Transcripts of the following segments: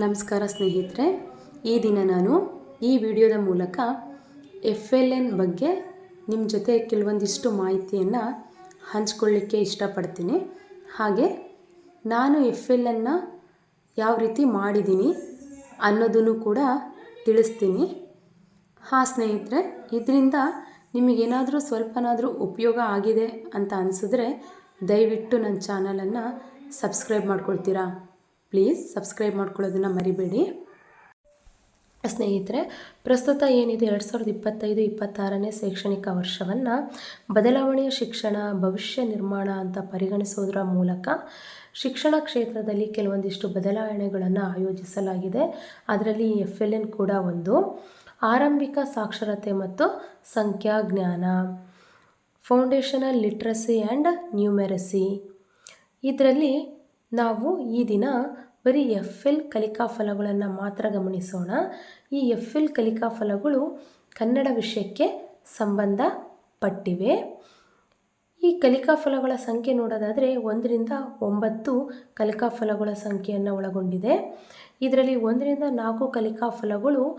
ನಮಸ್ಕಾರ ಸ್ನೇಹಿತರೆ, ಈ ದಿನ ನಾನು ಈ ವಿಡಿಯೋದ ಮೂಲಕ ಎಫ್ ಎಲ್ ಎನ್ ಬಗ್ಗೆ ನಿಮ್ಮ ಜೊತೆ ಕೆಲವೊಂದಿಷ್ಟು ಮಾಹಿತಿಯನ್ನು ಹಂಚ್ಕೊಳ್ಳಿಕ್ಕೆ ಇಷ್ಟಪಡ್ತೀನಿ. ಹಾಗೆ ನಾನು ಎಫ್ ಎಲ್ ಎನ್ನ ಯಾವ ರೀತಿ ಮಾಡಿದ್ದೀನಿ ಅನ್ನೋದನ್ನು ಕೂಡ ತಿಳಿಸ್ತೀನಿ. ಹಾಂ ಸ್ನೇಹಿತರೆ, ಇದರಿಂದ ನಿಮಗೇನಾದರೂ ಸ್ವಲ್ಪನಾದರೂ ಉಪಯೋಗ ಆಗಿದೆ ಅಂತ ಅನಿಸಿದ್ರೆ ದಯವಿಟ್ಟು ನನ್ನ ಚಾನಲನ್ನು ಸಬ್ಸ್ಕ್ರೈಬ್ ಮಾಡ್ಕೊಳ್ತೀರಾ? ಪ್ಲೀಸ್ ಸಬ್ಸ್ಕ್ರೈಬ್ ಮಾಡ್ಕೊಳ್ಳೋದನ್ನು ಮರಿಬೇಡಿ. ಸ್ನೇಹಿತರೆ, ಪ್ರಸ್ತುತ ಏನಿದೆ ಎರಡು ಸಾವಿರದ ಇಪ್ಪತ್ತೈದು, ಇಪ್ಪತ್ತಾರನೇ ಶೈಕ್ಷಣಿಕ ವರ್ಷವನ್ನು ಬದಲಾವಣೆಯ ಶಿಕ್ಷಣ, ಭವಿಷ್ಯ ನಿರ್ಮಾಣ ಅಂತ ಪರಿಗಣಿಸೋದರ ಮೂಲಕ ಶಿಕ್ಷಣ ಕ್ಷೇತ್ರದಲ್ಲಿ ಕೆಲವೊಂದಿಷ್ಟು ಬದಲಾವಣೆಗಳನ್ನು ಆಯೋಜಿಸಲಾಗಿದೆ. ಅದರಲ್ಲಿ ಎಫ್ ಎಲ್ ಎನ್ ಕೂಡ ಒಂದು. ಆರಂಭಿಕ ಸಾಕ್ಷರತೆ ಮತ್ತು ಸಂಖ್ಯಾಜ್ಞಾನ ಫೌಂಡೇಶನಲ್ ಲಿಟ್ರಸಿ ಆ್ಯಂಡ್ ನ್ಯೂಮೆರಸಿ. ಇದರಲ್ಲಿ ನಾವು ಈ ದಿನ ಬರೀ ಎಫ್ ಎಲ್ ಕಲಿಕಾ ಫಲಗಳನ್ನು ಮಾತ್ರ ಗಮನಿಸೋಣ. ಈ ಎಫ್ ಎಲ್ ಕಲಿಕಾ ಫಲಗಳು ಕನ್ನಡ ವಿಷಯಕ್ಕೆ ಸಂಬಂಧಪಟ್ಟಿವೆ. ಈ ಕಲಿಕಾ ಫಲಗಳ ಸಂಖ್ಯೆ ನೋಡೋದಾದರೆ ಒಂದರಿಂದ ಒಂಬತ್ತು ಕಲಿಕಾ ಫಲಗಳ ಸಂಖ್ಯೆಯನ್ನು ಒಳಗೊಂಡಿದೆ. ಇದರಲ್ಲಿ ಒಂದರಿಂದ ನಾಲ್ಕು ಕಲಿಕಾ ಫಲಗಳು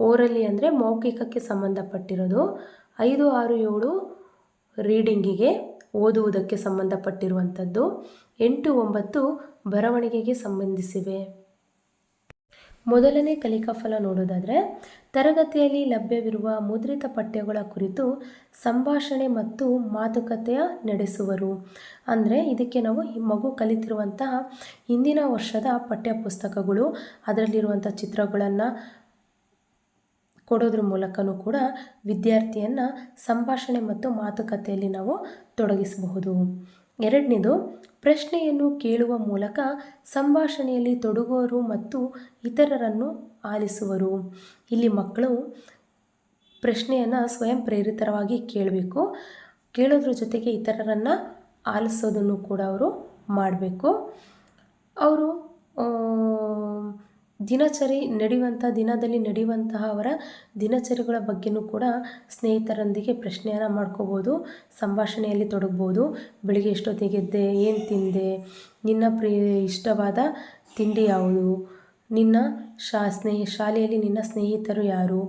ಓರಲಿ ಅಂದರೆ ಮೌಖಿಕಕ್ಕೆ ಸಂಬಂಧಪಟ್ಟಿರೋದು. ಐದು, ಆರು, ಏಳು ರೀಡಿಂಗಿಗೆ ಓದುವುದಕ್ಕೆ ಸಂಬಂಧಪಟ್ಟಿರುವಂಥದ್ದು. ಎಂಟು ಒಂಬತ್ತು ಬರವಣಿಗೆಗೆ ಸಂಬಂಧಿಸಿವೆ. ಮೊದಲನೇ ಕಲಿಕಾ ಫಲ ನೋಡೋದಾದರೆ, ತರಗತಿಯಲ್ಲಿ ಲಭ್ಯವಿರುವ ಮುದ್ರಿತ ಪಠ್ಯಗಳ ಕುರಿತು ಸಂಭಾಷಣೆ ಮತ್ತು ಮಾತುಕತೆಯ ನಡೆಸುವರು. ಅಂದರೆ ಇದಕ್ಕೆ ನಾವು ಈ ಮಗು ಕಲಿತಿರುವಂತಹ ಹಿಂದಿನ ವರ್ಷದ ಪಠ್ಯಪುಸ್ತಕಗಳು ಅದರಲ್ಲಿರುವಂಥ ಚಿತ್ರಗಳನ್ನು ಕೊಡೋದ್ರ ಮೂಲಕನೂ ಕೂಡ ವಿದ್ಯಾರ್ಥಿಯನ್ನು ಸಂಭಾಷಣೆ ಮತ್ತು ಮಾತುಕತೆಯಲ್ಲಿ ನಾವು ತೊಡಗಿಸಬಹುದು. ಎರಡನೇದು, ಪ್ರಶ್ನೆಯನ್ನು ಕೇಳುವ ಮೂಲಕ ಸಂಭಾಷಣೆಯಲ್ಲಿ ತೊಡಗುವರು ಮತ್ತು ಇತರರನ್ನು ಆಲಿಸುವರು. ಇಲ್ಲಿ ಮಕ್ಕಳು ಪ್ರಶ್ನೆಯನ್ನು ಸ್ವಯಂ ಪ್ರೇರಿತರವಾಗಿ ಕೇಳಬೇಕು. ಕೇಳೋದ್ರ ಜೊತೆಗೆ ಇತರರನ್ನು ಆಲಿಸೋದನ್ನು ಕೂಡ ಅವರು ಮಾಡಬೇಕು. ಅವರು ದಿನಚರಿ ನಡೆಯುವಂಥ, ದಿನದಲ್ಲಿ ನಡೆಯುವಂತಹ ಅವರ ದಿನಚರಿಗಳ ಬಗ್ಗೆಯೂ ಕೂಡ ಸ್ನೇಹಿತರೊಂದಿಗೆ ಪ್ರಶ್ನೆಯನ್ನು ಮಾಡ್ಕೋಬೋದು, ಸಂಭಾಷಣೆಯಲ್ಲಿ ತೊಡಗ್ಬೋದು. ಬೆಳಿಗ್ಗೆ ಎಷ್ಟೊತ್ತಿಗೆದ್ದೆ ಏನು ತಿಂದೆ, ನಿನ್ನ ಪ್ರಿಯ, ಇಷ್ಟವಾದ ತಿಂಡಿ ಯಾವುದು, ನಿನ್ನ ಶಾ, ಸ್ನೇಹಿ, ಶಾಲೆಯಲ್ಲಿ ನಿನ್ನ ಸ್ನೇಹಿತರು ಯಾರು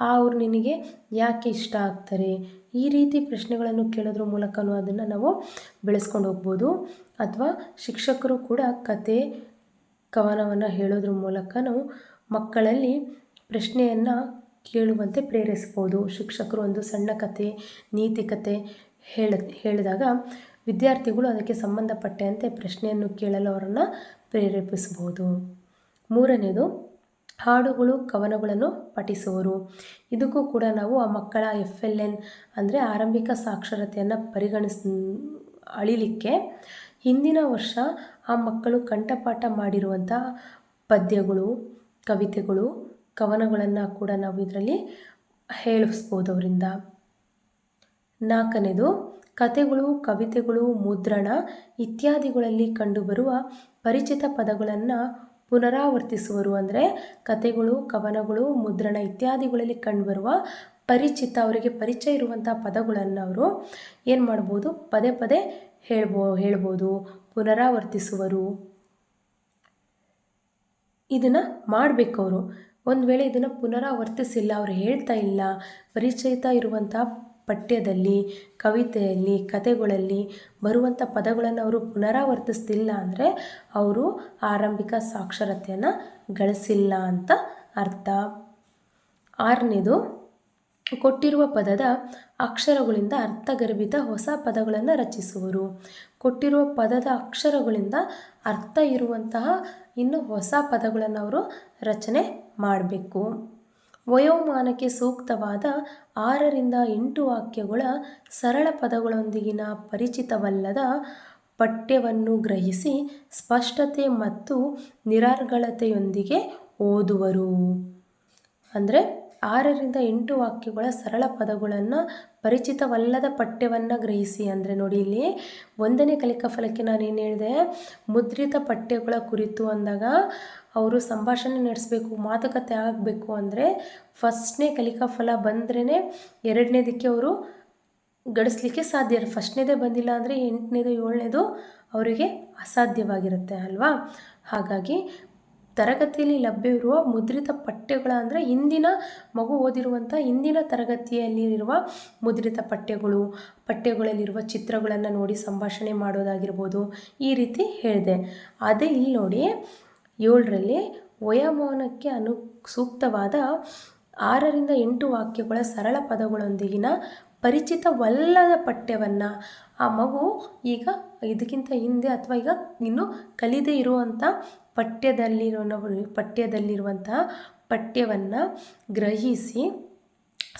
ಆ ಅವರು ನಿನಗೆ ಯಾಕೆ ಇಷ್ಟ ಆಗ್ತಾರೆ, ಈ ರೀತಿ ಪ್ರಶ್ನೆಗಳನ್ನು ಕೇಳೋದ್ರ ಮೂಲಕನೂ ಅದನ್ನು ನಾವು ಬೆಳೆಸ್ಕೊಂಡು ಹೋಗ್ಬೋದು. ಅಥವಾ ಶಿಕ್ಷಕರು ಕೂಡ ಕತೆ ಕವನವನ್ನು ಹೇಳೋದ್ರ ಮೂಲಕ ನಾವು ಮಕ್ಕಳಲ್ಲಿ ಪ್ರಶ್ನೆಯನ್ನು ಕೇಳುವಂತೆ ಪ್ರೇರಿಸ್ಬೋದು. ಶಿಕ್ಷಕರು ಒಂದು ಸಣ್ಣ ಕತೆ, ನೀತಿ ಕತೆ ಹೇಳ, ಹೇಳಿದಾಗ ವಿದ್ಯಾರ್ಥಿಗಳು ಅದಕ್ಕೆ ಸಂಬಂಧಪಟ್ಟಂತೆ ಪ್ರಶ್ನೆಯನ್ನು ಕೇಳಲು ಅವರನ್ನು ಪ್ರೇರೇಪಿಸ್ಬೋದು. ಮೂರನೇದು, ಹಾಡುಗಳು ಕವನಗಳನ್ನು ಪಠಿಸುವರು. ಇದಕ್ಕೂ ಕೂಡ ನಾವು ಆ ಮಕ್ಕಳ ಎಫ್ ಎಲ್ ಎನ್ ಅಂದರೆ ಆರಂಭಿಕ ಸಾಕ್ಷರತೆಯನ್ನು ಪರಿಗಣಿಸ್, ಅಳಿಲಿಕ್ಕೆ ಹಿಂದಿನ ವರ್ಷ ಆ ಮಕ್ಕಳು ಕಂಠಪಾಠ ಮಾಡಿರುವಂಥ ಪದ್ಯಗಳು, ಕವಿತೆಗಳು, ಕವನಗಳನ್ನು ಕೂಡ ನಾವು ಇದರಲ್ಲಿ ಹೇಳಿಸ್ಬೋದು ಅವರಿಂದ ನಾಲ್ಕನೇದು, ಕತೆಗಳು, ಕವಿತೆಗಳು, ಮುದ್ರಣ ಇತ್ಯಾದಿಗಳಲ್ಲಿ ಕಂಡುಬರುವ ಪರಿಚಿತ ಪದಗಳನ್ನು ಪುನರಾವರ್ತಿಸುವರು. ಅಂದರೆ ಕತೆಗಳು, ಕವನಗಳು, ಮುದ್ರಣ ಇತ್ಯಾದಿಗಳಲ್ಲಿ ಕಂಡುಬರುವ ಪರಿಚಿತ, ಅವರಿಗೆ ಪರಿಚಯ ಇರುವಂಥ ಪದಗಳನ್ನು ಅವರು ಏನು ಮಾಡ್ಬೋದು? ಪದೇ ಪದೇ ಹೇಳ್ಬೋ, ಹೇಳ್ಬೋದು. ಪುನರಾವರ್ತಿಸುವರು. ಇದನ್ನು ಮಾಡಬೇಕು ಅವರು. ಒಂದು ವೇಳೆ ಇದನ್ನು ಪುನರಾವರ್ತಿಸಿಲ್ಲ, ಅವರು ಹೇಳ್ತಾ ಇಲ್ಲ, ಪರಿಚಯಿತ ಇರುವಂಥ ಪಠ್ಯದಲ್ಲಿ, ಕವಿತೆಯಲ್ಲಿ ಕತೆಗಳಲ್ಲಿ ಬರುವಂಥ ಪದಗಳನ್ನು ಅವರು ಪುನರಾವರ್ತಿಸ್ತಿಲ್ಲ ಅಂದರೆ ಅವರು ಆರಂಭಿಕ ಸಾಕ್ಷರತೆಯನ್ನು ಗಳಿಸಿಲ್ಲ ಅಂತ ಅರ್ಥ. ಆರನೇದು ಕೊಟ್ಟಿರುವ ಪದದ ಅಕ್ಷರಗಳಿಂದ ಅರ್ಥಗರ್ಭಿತ ಹೊಸ ಪದಗಳನ್ನು ರಚಿಸುವರು. ಕೊಟ್ಟಿರುವ ಪದದ ಅಕ್ಷರಗಳಿಂದ ಅರ್ಥ ಇರುವಂತಹ ಇನ್ನು ಹೊಸ ಪದಗಳನ್ನು ಅವರು ರಚನೆ ಮಾಡಬೇಕು. ವಯೋಮಾನಕ್ಕೆ ಸೂಕ್ತವಾದ ಆರರಿಂದ ಎಂಟು ವಾಕ್ಯಗಳ ಸರಳ ಪದಗಳೊಂದಿಗಿನ ಪರಿಚಿತವಲ್ಲದ ಪಠ್ಯವನ್ನು ಗ್ರಹಿಸಿ ಸ್ಪಷ್ಟತೆ ಮತ್ತು ನಿರರ್ಗಳತೆಯೊಂದಿಗೆ ಓದುವರು. ಅಂದರೆ ಆರರಿಂದ ಎಂಟು ವಾಕ್ಯಗಳ ಸರಳ ಪದಗಳನ್ನು ಪರಿಚಿತವಲ್ಲದ ಪಠ್ಯವನ್ನು ಗ್ರಹಿಸಿ ಅಂದರೆ ನೋಡಿ ಇಲ್ಲಿ ಒಂದನೇ ಕಲಿಕಾ ಫಲಕ್ಕೆ ಏನು ಹೇಳಿದೆ? ಮುದ್ರಿತ ಪಠ್ಯಗಳ ಕುರಿತು ಅಂದಾಗ ಅವರು ಸಂಭಾಷಣೆ ನಡೆಸಬೇಕು, ಮಾತುಕತೆ ಆಗಬೇಕು ಅಂದರೆ ಫಸ್ಟ್ನೇ ಕಲಿಕಾ ಫಲ ಬಂದ್ರೇ ಎರಡನೇದಕ್ಕೆ ಅವರು ಗಳಿಸ್ಲಿಕ್ಕೆ ಸಾಧ್ಯ ಫಸ್ಟ್ನೇದೇ ಬಂದಿಲ್ಲ ಅಂದರೆ ಎಂಟನೇದು ಏಳನೇದು ಅವರಿಗೆ ಅಸಾಧ್ಯವಾಗಿರುತ್ತೆ ಅಲ್ವಾ? ಹಾಗಾಗಿ ತರಗತಿಯಲ್ಲಿ ಲಭ್ಯವಿರುವ ಮುದ್ರಿತ ಪಠ್ಯಗಳ ಅಂದರೆ ಇಂದಿನ ಮಗು ಓದಿರುವಂಥ ಇಂದಿನ ತರಗತಿಯಲ್ಲಿರುವ ಮುದ್ರಿತ ಪಠ್ಯಗಳು, ಪಠ್ಯಗಳಲ್ಲಿರುವ ಚಿತ್ರಗಳನ್ನು ನೋಡಿ ಸಂಭಾಷಣೆ ಮಾಡೋದಾಗಿರ್ಬೋದು ಈ ರೀತಿ ಹೇಳಿದೆ. ಅದೇ ಇಲ್ಲಿ ನೋಡಿ ಏಳರಲ್ಲಿ ವಯೋಮಾನಕ್ಕೆ ಅನು ಸೂಕ್ತವಾದ ಆರರಿಂದ ಎಂಟು ವಾಕ್ಯಗಳ ಸರಳ ಪದಗಳೊಂದಿಗಿನ ಪರಿಚಿತವಲ್ಲದ ಪಠ್ಯವನ್ನು ಆ ಮಗು ಈಗ ಇದಕ್ಕಿಂತ ಹಿಂದೆ ಅಥವಾ ಈಗ ಇನ್ನು ಕಲಿದೇ ಇರುವಂಥ ಪಠ್ಯದಲ್ಲಿರೋ ಪಠ್ಯದಲ್ಲಿರುವಂತಹ ಪಠ್ಯವನ್ನು ಗ್ರಹಿಸಿ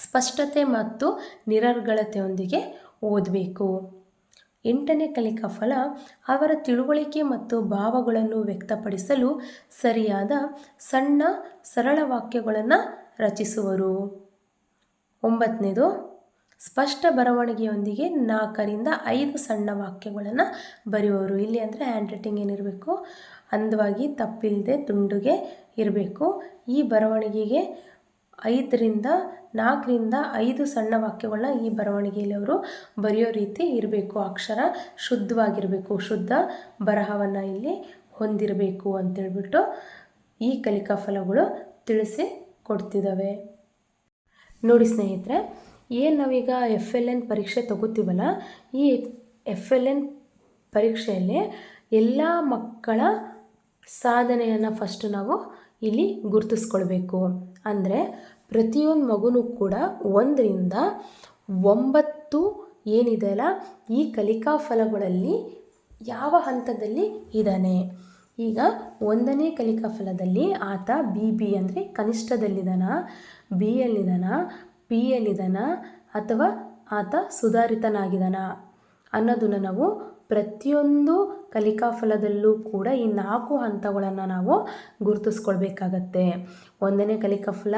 ಸ್ಪಷ್ಟತೆ ಮತ್ತು ನಿರರ್ಗಳತೆಯೊಂದಿಗೆ ಓದಬೇಕು. ಎಂಟನೇ ಕಲಿಕಾ ಫಲ ಅವರ ತಿಳುವಳಿಕೆ ಮತ್ತು ಭಾವಗಳನ್ನು ವ್ಯಕ್ತಪಡಿಸಲು ಸರಿಯಾದ ಸಣ್ಣ ಸರಳ ವಾಕ್ಯಗಳನ್ನು ರಚಿಸುವರು. ಒಂಬತ್ತನೇದು ಸ್ಪಷ್ಟ ಬರವಣಿಗೆಯೊಂದಿಗೆ ನಾಲ್ಕರಿಂದ ಐದು ಸಣ್ಣ ವಾಕ್ಯಗಳನ್ನು ಬರೆಯುವರು ಇಲ್ಲಿ ಅಂದರೆ ಹ್ಯಾಂಡ್ ರೈಟಿಂಗ್ ಏನಿರಬೇಕು? ಅಂದವಾಗಿ ತಪ್ಪಿಲ್ಲದೆ ತುಂಡುಗೆ ಇರಬೇಕು. ಈ ಬರವಣಿಗೆಗೆ ಐದರಿಂದ, ನಾಲ್ಕರಿಂದ ಐದು ಸಣ್ಣ ವಾಕ್ಯಗಳನ್ನ ಈ ಬರವಣಿಗೆಯಲ್ಲಿ ಅವರು ಬರೆಯೋ ರೀತಿ ಇರಬೇಕು. ಅಕ್ಷರ ಶುದ್ಧವಾಗಿರಬೇಕು. ಶುದ್ಧ ಬರಹವನ್ನು ಇಲ್ಲಿ ಹೊಂದಿರಬೇಕು ಅಂತೇಳ್ಬಿಟ್ಟು ಈ ಕಲಿಕಾ ಫಲಗಳು ತಿಳಿಸಿ ಕೊಡ್ತಿದ್ದಾವೆ. ನೋಡಿ ಸ್ನೇಹಿತರೆ ಏನು ನಾವೀಗ ಎಫ್ ಎಲ್ ಎನ್ ಪರೀಕ್ಷೆ ತಗೋತೀವಲ್ಲ, ಈ ಎಫ್ ಎಲ್ ಎನ್ ಪರೀಕ್ಷೆಯಲ್ಲಿ ಎಲ್ಲ ಮಕ್ಕಳ ಸಾಧನೆಯನ್ನು ಫಸ್ಟ್ ನಾವು ಇಲ್ಲಿ ಗುರುತಿಸ್ಕೊಳ್ಬೇಕು. ಅಂದರೆ ಪ್ರತಿಯೊಂದು ಮಗುನೂ ಕೂಡ ಒಂದರಿಂದ ಒಂಬತ್ತು ಏನಿದೆಯಲ್ಲ ಈ ಕಲಿಕಾ ಫಲಗಳಲ್ಲಿ ಯಾವ ಹಂತದಲ್ಲಿ ಇದ್ದಾನೆ ಈಗ ಒಂದನೇ ಕಲಿಕಾ ಫಲದಲ್ಲಿ ಆತ ಬಿ ಬಿ ಅಂದರೆ ಕನಿಷ್ಠದಲ್ಲಿದ್ದಾನ ಬಿ ಯಲ್ಲಿದ್ದಾನ ಪಿ ಯಲ್ಲಿದ್ದಾನ ಅಥವಾ ಆತ ಸುಧಾರಿತನಾಗಿದ್ದಾನ ಅನ್ನೋದನ್ನು ನಾವು ಪ್ರತಿಯೊಂದು ಕಲಿಕಾ ಫಲದಲ್ಲೂ ಕೂಡ ಈ ನಾಲ್ಕು ಹಂತಗಳನ್ನು ನಾವು ಗುರುತಿಸ್ಕೊಳ್ಬೇಕಾಗತ್ತೆ. ಒಂದನೇ ಕಲಿಕಾ ಫಲ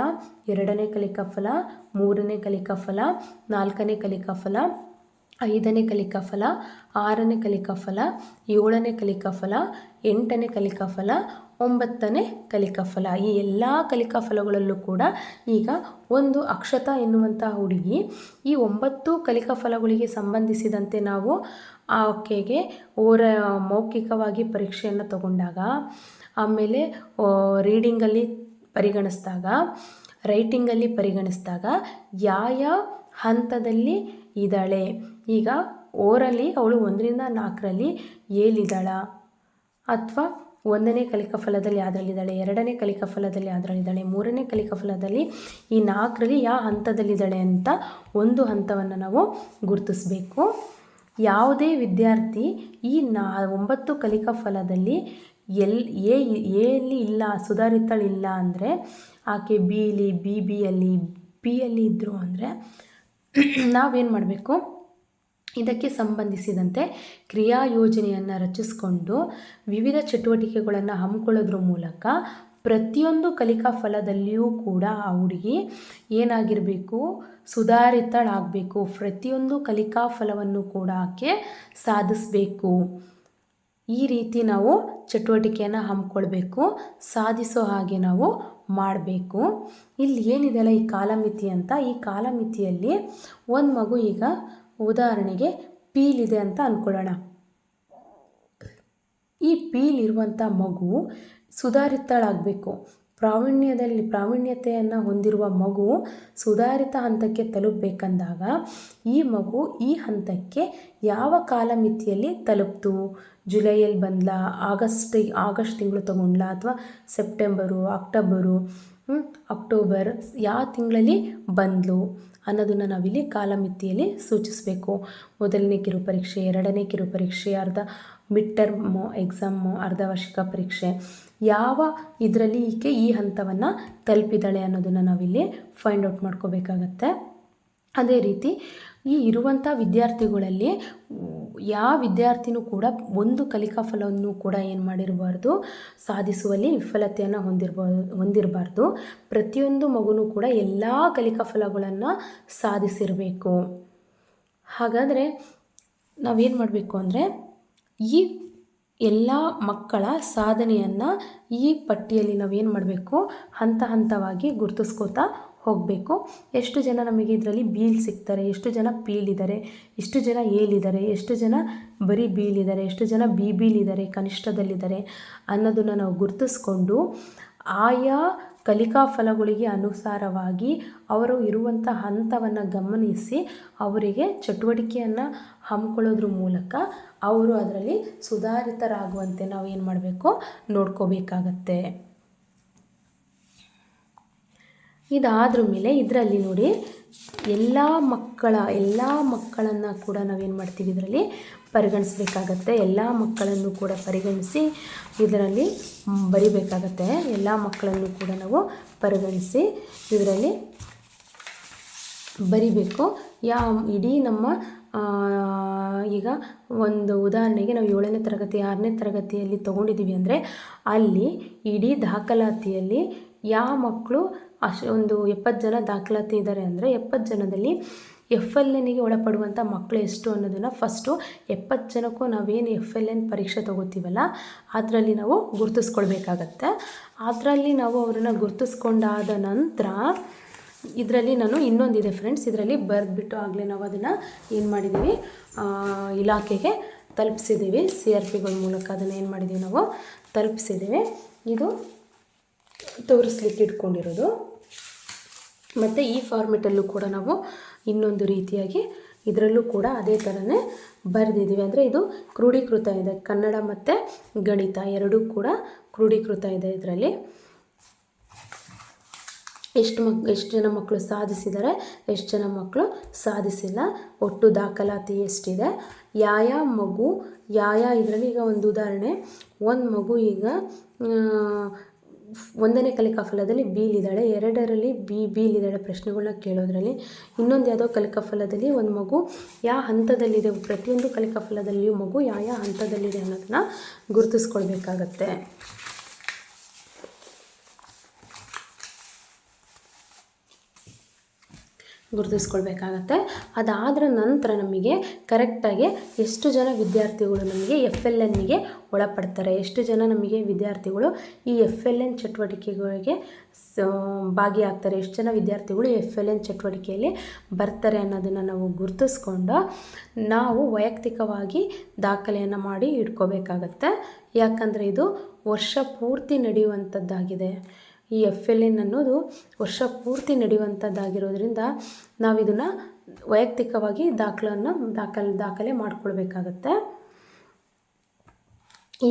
ಎರಡನೇ ಕಲಿಕಾ ಫಲ ಮೂರನೇ ಕಲಿಕಾ ಫಲ ನಾಲ್ಕನೇ ಕಲಿಕಾ ಫಲ ಐದನೇ ಕಲಿಕಾ ಫಲ, ಆರನೇ ಕಲಿಕಾ ಫಲ, ಏಳನೇ ಕಲಿಕಾ ಫಲ, ಎಂಟನೇ ಕಲಿಕಾ ಫಲ, ಒಂಬತ್ತನೇ ಕಲಿಕಾ ಫಲ. ಈ ಎಲ್ಲ ಕಲಿಕಾ ಫಲಗಳಲ್ಲೂ ಕೂಡ ಈಗ ಒಂದು ಅಕ್ಷತ ಎನ್ನುವಂತಹ ಹುಡುಗಿ ಈ ಒಂಬತ್ತು ಕಲಿಕಾ ಫಲಗಳಿಗೆ ಸಂಬಂಧಿಸಿದಂತೆ ನಾವು ಆಕೆಗೆ ಓರ ಮೌಖಿಕವಾಗಿ ಪರೀಕ್ಷೆಯನ್ನು ತಗೊಂಡಾಗ, ಆಮೇಲೆ ರೀಡಿಂಗಲ್ಲಿ ಪರಿಗಣಿಸಿದಾಗ, ರೈಟಿಂಗಲ್ಲಿ ಪರಿಗಣಿಸಿದಾಗ ಯಾವ ಹಂತದಲ್ಲಿ ಇದ್ದಾಳೆ ಈಗ ಓರಲ್ಲಿ ಅವಳು ಒಂದರಿಂದ ನಾಲ್ಕರಲ್ಲಿ ಏಳಿದ್ದಾಳ ಅಥವಾ ಒಂದನೇ ಕಲಿಕಾ ಫಲದಲ್ಲಿ ಯಾವುದ್ರಲ್ಲಿದ್ದಾಳೆ ಎರಡನೇ ಕಲಿಕಾ ಫಲದಲ್ಲಿ ಯಾವುದ್ರಲ್ಲಿದ್ದಾಳೆ ಮೂರನೇ ಕಲಿಕಾ ಫಲದಲ್ಲಿ ಈ ನಾಲ್ಕರಲ್ಲಿ ಯಾವ ಹಂತದಲ್ಲಿದ್ದಾಳೆ ಅಂತ ಒಂದು ಹಂತವನ್ನು ನಾವು ಗುರುತಿಸಬೇಕು. ಯಾವುದೇ ವಿದ್ಯಾರ್ಥಿ ಈ ನಾ ಒಂಬತ್ತು ಕಲಿಕಾ ಫಲದಲ್ಲಿ ಎಲ್, ಎ ಎಲ್ಲಿ ಇಲ್ಲ, ಸುಧಾರಿತಳಿಲ್ಲ ಅಂದರೆ ಆಕೆ ಬಿಲಿ ಬಿ ಬಿ ಅಲ್ಲಿ ಬಿ ಅಲ್ಲಿ ಇದ್ದರು ಅಂದರೆ ನಾವೇನು ಮಾಡಬೇಕು? ಇದಕ್ಕೆ ಸಂಬಂಧಿಸಿದಂತೆ ಕ್ರಿಯಾ ಯೋಜನೆಯನ್ನು ರಚಿಸಿಕೊಂಡು ವಿವಿಧ ಚಟುವಟಿಕೆಗಳನ್ನು ಹಮ್ಮಿಕೊಳ್ಳೋದ್ರ ಮೂಲಕ ಪ್ರತಿಯೊಂದು ಕಲಿಕಾ ಫಲದಲ್ಲಿಯೂ ಕೂಡ ಆ ಹುಡುಗಿ ಏನಾಗಿರಬೇಕು, ಸುಧಾರಿತಳಾಗಬೇಕು, ಪ್ರತಿಯೊಂದು ಕಲಿಕಾ ಫಲವನ್ನು ಕೂಡ ಆಕೆ ಸಾಧಿಸಬೇಕು. ಈ ರೀತಿ ನಾವು ಚಟುವಟಿಕೆಯನ್ನು ಹಮ್ಮಿಕೊಳ್ಬೇಕು ಸಾಧಿಸೋ ಹಾಗೆ ನಾವು ಮಾಡಬೇಕು. ಇಲ್ಲಿ ಏನಿದೆಯಲ್ಲ ಈ ಕಾಲಮಿತಿ ಅಂತ? ಈ ಕಾಲಮಿತಿಯಲ್ಲಿ ಒಂದು ಮಗು ಈಗ ಉದಾಹರಣೆಗೆ ಪೀಲಿದೆ ಅಂತ ಅಂದ್ಕೊಳ್ಳೋಣ ಈ ಪೀಲ್ ಇರುವಂಥ ಮಗು ಸುಧಾರಿತಳಾಗಬೇಕು. ಪ್ರಾವೀಣ್ಯದಲ್ಲಿ ಪ್ರಾವೀಣ್ಯತೆಯನ್ನು ಹೊಂದಿರುವ ಮಗು ಸುಧಾರಿತ ಹಂತಕ್ಕೆ ತಲುಪಬೇಕಂದಾಗ ಈ ಮಗು ಈ ಹಂತಕ್ಕೆ ಯಾವ ಕಾಲಮಿತಿಯಲ್ಲಿ ತಲುಪ್ತು? ಜುಲೈಯಲ್ಲಿ ಬಂದ್ಲ? ಆಗಸ್ಟ್ ಆಗಸ್ಟ್ ತಿಂಗಳು ತೊಗೊಂಡ್ಲ? ಅಥವಾ ಸೆಪ್ಟೆಂಬರು, ಅಕ್ಟೋಬರು ಅಕ್ಟೋಬರ್, ಯಾವ ತಿಂಗಳಲ್ಲಿ ಬಂದಳು ಅನ್ನೋದನ್ನು ನಾವಿಲ್ಲಿ ಕಾಲಮಿತಿಯಲ್ಲಿ ಸೂಚಿಸಬೇಕು. ಮೊದಲನೇ ಕಿರುಪರೀಕ್ಷೆ ಎರಡನೇ ಕಿರು ಪರೀಕ್ಷೆ, ಅರ್ಧ ಮಿಡ್ ಟರ್ಮ್ ಎಕ್ಸಾಮು ಅರ್ಧ ವಾರ್ಷಿಕ ಪರೀಕ್ಷೆ. ಯಾವ ಇದರಲ್ಲಿ ಈಕೆ ಈ ಹಂತವನ್ನು ತಲುಪಿದ್ದಾಳೆ ಅನ್ನೋದನ್ನು ನಾವಿಲ್ಲಿ ಫೈಂಡ್ ಔಟ್ ಮಾಡ್ಕೋಬೇಕಾಗತ್ತೆ. ಅದೇ ರೀತಿ ಈ ಇರುವಂಥ ವಿದ್ಯಾರ್ಥಿಗಳಲ್ಲಿ ಯಾವ ವಿದ್ಯಾರ್ಥಿನೂ ಕೂಡ ಒಂದು ಕಲಿಕಾ ಫಲವನ್ನು ಕೂಡ ಏನು ಮಾಡಿರಬಾರ್ದು, ಸಾಧಿಸುವಲ್ಲಿ ವಿಫಲತೆಯನ್ನು ಹೊಂದಿರ್ಬೋದು ಹೊಂದಿರಬಾರ್ದು. ಪ್ರತಿಯೊಂದು ಮಗುನೂ ಕೂಡ ಎಲ್ಲ ಕಲಿಕಾ ಫಲಗಳನ್ನು ಸಾಧಿಸಿರಬೇಕು. ಹಾಗಾದರೆ ನಾವೇನು ಮಾಡಬೇಕು ಅಂದರೆ ಈ ಎಲ್ಲ ಮಕ್ಕಳ ಸಾಧನೆಯನ್ನು ಈ ಪಟ್ಟಿಯಲ್ಲಿ ನಾವೇನು ಮಾಡಬೇಕು? ಹಂತ ಹಂತವಾಗಿ ಗುರುತಿಸ್ಕೋತಾ ಹೋಗಬೇಕು. ಎಷ್ಟು ಜನ ನಮಗೆ ಇದರಲ್ಲಿ ಬೀಲ್ ಸಿಗ್ತಾರೆ, ಎಷ್ಟು ಜನ ಪೀಲಿದ್ದಾರೆ ಎಷ್ಟು ಜನ ಏಲಿದ್ದಾರೆ ಎಷ್ಟು ಜನ ಬರೀ ಬೀಲಿದ್ದಾರೆ ಎಷ್ಟು ಜನ ಬಿ ಬೀಲಿದ್ದಾರೆ ಕನಿಷ್ಠದಲ್ಲಿದ್ದಾರೆ ಅನ್ನೋದನ್ನು ನಾವು ಗುರುತಿಸ್ಕೊಂಡು ಆಯಾ ಕಲಿಕಾ ಫಲಗಳಿಗೆ ಅನುಸಾರವಾಗಿ ಅವರು ಇರುವಂಥ ಹಂತವನ್ನು ಗಮನಿಸಿ ಅವರಿಗೆ ಚಟುವಟಿಕೆಯನ್ನು ಹಮ್ಮಿಕೊಳ್ಳೋದ್ರ ಮೂಲಕ ಅವರು ಅದರಲ್ಲಿ ಸುಧಾರಿತರಾಗುವಂತೆ ನಾವು ಏನು ಮಾಡಬೇಕು? ನೋಡ್ಕೋಬೇಕಾಗತ್ತೆ. ಇದಾದ್ರ ಮೇಲೆ ಇದರಲ್ಲಿ ನೋಡಿ ಎಲ್ಲ ಮಕ್ಕಳ, ಎಲ್ಲ ಮಕ್ಕಳನ್ನು ಕೂಡ ನಾವೇನು ಮಾಡ್ತೀವಿ ಇದರಲ್ಲಿ? ಪರಿಗಣಿಸ್ಬೇಕಾಗತ್ತೆ. ಎಲ್ಲ ಮಕ್ಕಳನ್ನು ಕೂಡ ಪರಿಗಣಿಸಿ ಇದರಲ್ಲಿ ಬರಿಬೇಕಾಗತ್ತೆ. ಎಲ್ಲ ಮಕ್ಕಳನ್ನು ಕೂಡ ನಾವು ಪರಿಗಣಿಸಿ ಇದರಲ್ಲಿ ಬರಿಬೇಕು. ಯಾ, ಇಡೀ ನಮ್ಮ ಈಗ ಒಂದು ಉದಾಹರಣೆಗೆ ನಾವು ಏಳನೇ ತರಗತಿ, ಆರನೇ ತರಗತಿಯಲ್ಲಿ ತೊಗೊಂಡಿದ್ದೀವಿ ಅಂದರೆ ಅಲ್ಲಿ ಇಡೀ ದಾಖಲಾತಿಯಲ್ಲಿ ಯಾವ ಮಕ್ಕಳು ಅಷ್ಟು ಒಂದು ಎಪ್ಪತ್ತು ಜನ ದಾಖಲಾತಿ ಇದ್ದಾರೆ ಅಂದರೆ ಎಪ್ಪತ್ತು ಜನದಲ್ಲಿ ಎಫ್ ಎಲ್ ಎನ್ಗೆ ಒಳಪಡುವಂಥ ಮಕ್ಕಳು ಎಷ್ಟು ಅನ್ನೋದನ್ನು ಫಸ್ಟು ಎಪ್ಪತ್ತು ಜನಕ್ಕೂ ನಾವೇನು ಎಫ್ ಎಲ್ ಎನ್ ಪರೀಕ್ಷೆ ತೊಗೋತೀವಲ್ಲ, ಅದರಲ್ಲಿ ನಾವು ಗುರುತಿಸ್ಕೊಳ್ಬೇಕಾಗತ್ತೆ. ಅದರಲ್ಲಿ ನಾವು ಅವರನ್ನು ಗುರುತಿಸ್ಕೊಂಡಾದ ನಂತರ ಇದರಲ್ಲಿ ನಾನು ಇನ್ನೊಂದಿದೆ ಫ್ರೆಂಡ್ಸ್ ಇದರಲ್ಲಿ ಬರೆದ್ಬಿಟ್ಟು ಆಗಲೇ ನಾವು ಅದನ್ನು ಏನು ಮಾಡಿದ್ದೀವಿ ಇಲಾಖೆಗೆ ತಲುಪಿಸಿದ್ದೀವಿ ಸಿ ಆರ್ ಪಿಗಳ ಮೂಲಕ ಅದನ್ನು ಏನು ಮಾಡಿದ್ದೀವಿ ನಾವು ತಲುಪಿಸಿದ್ದೀವಿ ಇದು ತೋರಿಸ್ಲಿಕ್ಕೆ ಇಟ್ಕೊಂಡಿರೋದು. ಮತ್ತು ಈ ಫಾರ್ಮೆಟಲ್ಲೂ ಕೂಡ ನಾವು ಇನ್ನೊಂದು ರೀತಿಯಾಗಿ ಇದರಲ್ಲೂ ಕೂಡ ಅದೇ ಥರನೇ ಬರೆದಿದ್ದೀವಿ. ಅಂದರೆ ಇದು ಕ್ರೋಢೀಕೃತ ಇದೆ. ಕನ್ನಡ ಮತ್ತು ಗಣಿತ ಎರಡೂ ಕೂಡ ಕ್ರೋಢೀಕೃತ ಇದೆ ಇದರಲ್ಲಿ. ಎಷ್ಟು ಮಕ್, ಎಷ್ಟು ಜನ ಮಕ್ಕಳು ಸಾಧಿಸಿದ್ದಾರೆ, ಎಷ್ಟು ಜನ ಮಕ್ಕಳು ಸಾಧಿಸಿಲ್ಲ, ಒಟ್ಟು ದಾಖಲಾತಿ ಎಷ್ಟಿದೆ, ಯಾಯ ಮಗು, ಯಾಯ ಇದರಲ್ಲಿ ಈಗ ಒಂದು ಉದಾಹರಣೆ, ಒಂದು ಮಗು ಈಗ ಒಂದನೇ ಕಲಿಕಾಫಲದಲ್ಲಿ ಬೀಲಿದ್ದಾಳೆ ಎರಡರಲ್ಲಿ ಬಿ ಬೀಲಿದ್ದಾಳೆ ಪ್ರಶ್ನೆಗಳನ್ನ ಕೇಳೋದ್ರಲ್ಲಿ. ಇನ್ನೊಂದು ಯಾವುದೋ ಕಲಿಕಾಫಲದಲ್ಲಿ ಒಂದು ಮಗು ಯಾವ ಹಂತದಲ್ಲಿದೆ, ಪ್ರತಿಯೊಂದು ಕಲಿಕಾ ಫಲದಲ್ಲಿಯೂ ಮಗು ಯಾವ ಯಾವ ಹಂತದಲ್ಲಿದೆ ಅನ್ನೋದನ್ನ ಗುರುತಿಸ್ಕೊಳ್ಬೇಕಾಗತ್ತೆ. ಗುರುತಿಸ್ಕೊಳ್ಬೇಕಾಗತ್ತೆ. ಅದಾದ ನಂತರ ನಮಗೆ ಕರೆಕ್ಟಾಗಿ ಎಷ್ಟು ಜನ ವಿದ್ಯಾರ್ಥಿಗಳು ನಮಗೆ ಎಫ್ ಎಲ್ ಎನ್ನಿಗೆ ಒಳಪಡ್ತಾರೆ. ಎಷ್ಟು ಜನ ನಮಗೆ ವಿದ್ಯಾರ್ಥಿಗಳು ಈ ಎಫ್ ಎಲ್ ಎನ್ ಚಟುವಟಿಕೆಗಳಿಗೆ ಭಾಗಿಯಾಗ್ತಾರೆ. ಎಷ್ಟು ಜನ ವಿದ್ಯಾರ್ಥಿಗಳು ಎಫ್ ಎಲ್ ಎನ್ ಚಟುವಟಿಕೆಯಲ್ಲಿ ಬರ್ತಾರೆ ಅನ್ನೋದನ್ನು ನಾವು ಗುರುತಿಸ್ಕೊಂಡು ನಾವು ವೈಯಕ್ತಿಕವಾಗಿ ದಾಖಲೆಯನ್ನು ಮಾಡಿ ಇಟ್ಕೋಬೇಕಾಗತ್ತೆ. ಯಾಕಂದರೆ ಇದು ವರ್ಷ ಪೂರ್ತಿ ನಡೆಯುವಂಥದ್ದಾಗಿದೆ ಈ ಎಫ್ ಎಲ್ ಎನ್ ಅನ್ನೋದು ವರ್ಷ ಪೂರ್ತಿ ನಡೆಯುವಂಥದ್ದಾಗಿರೋದ್ರಿಂದ ನಾವು ಇದನ್ನು ವೈಯಕ್ತಿಕವಾಗಿ ದಾಖಲನ್ನು ದಾಖಲೆ ದಾಖಲೆ ಮಾಡಿಕೊಳ್ಬೇಕಾಗತ್ತೆ.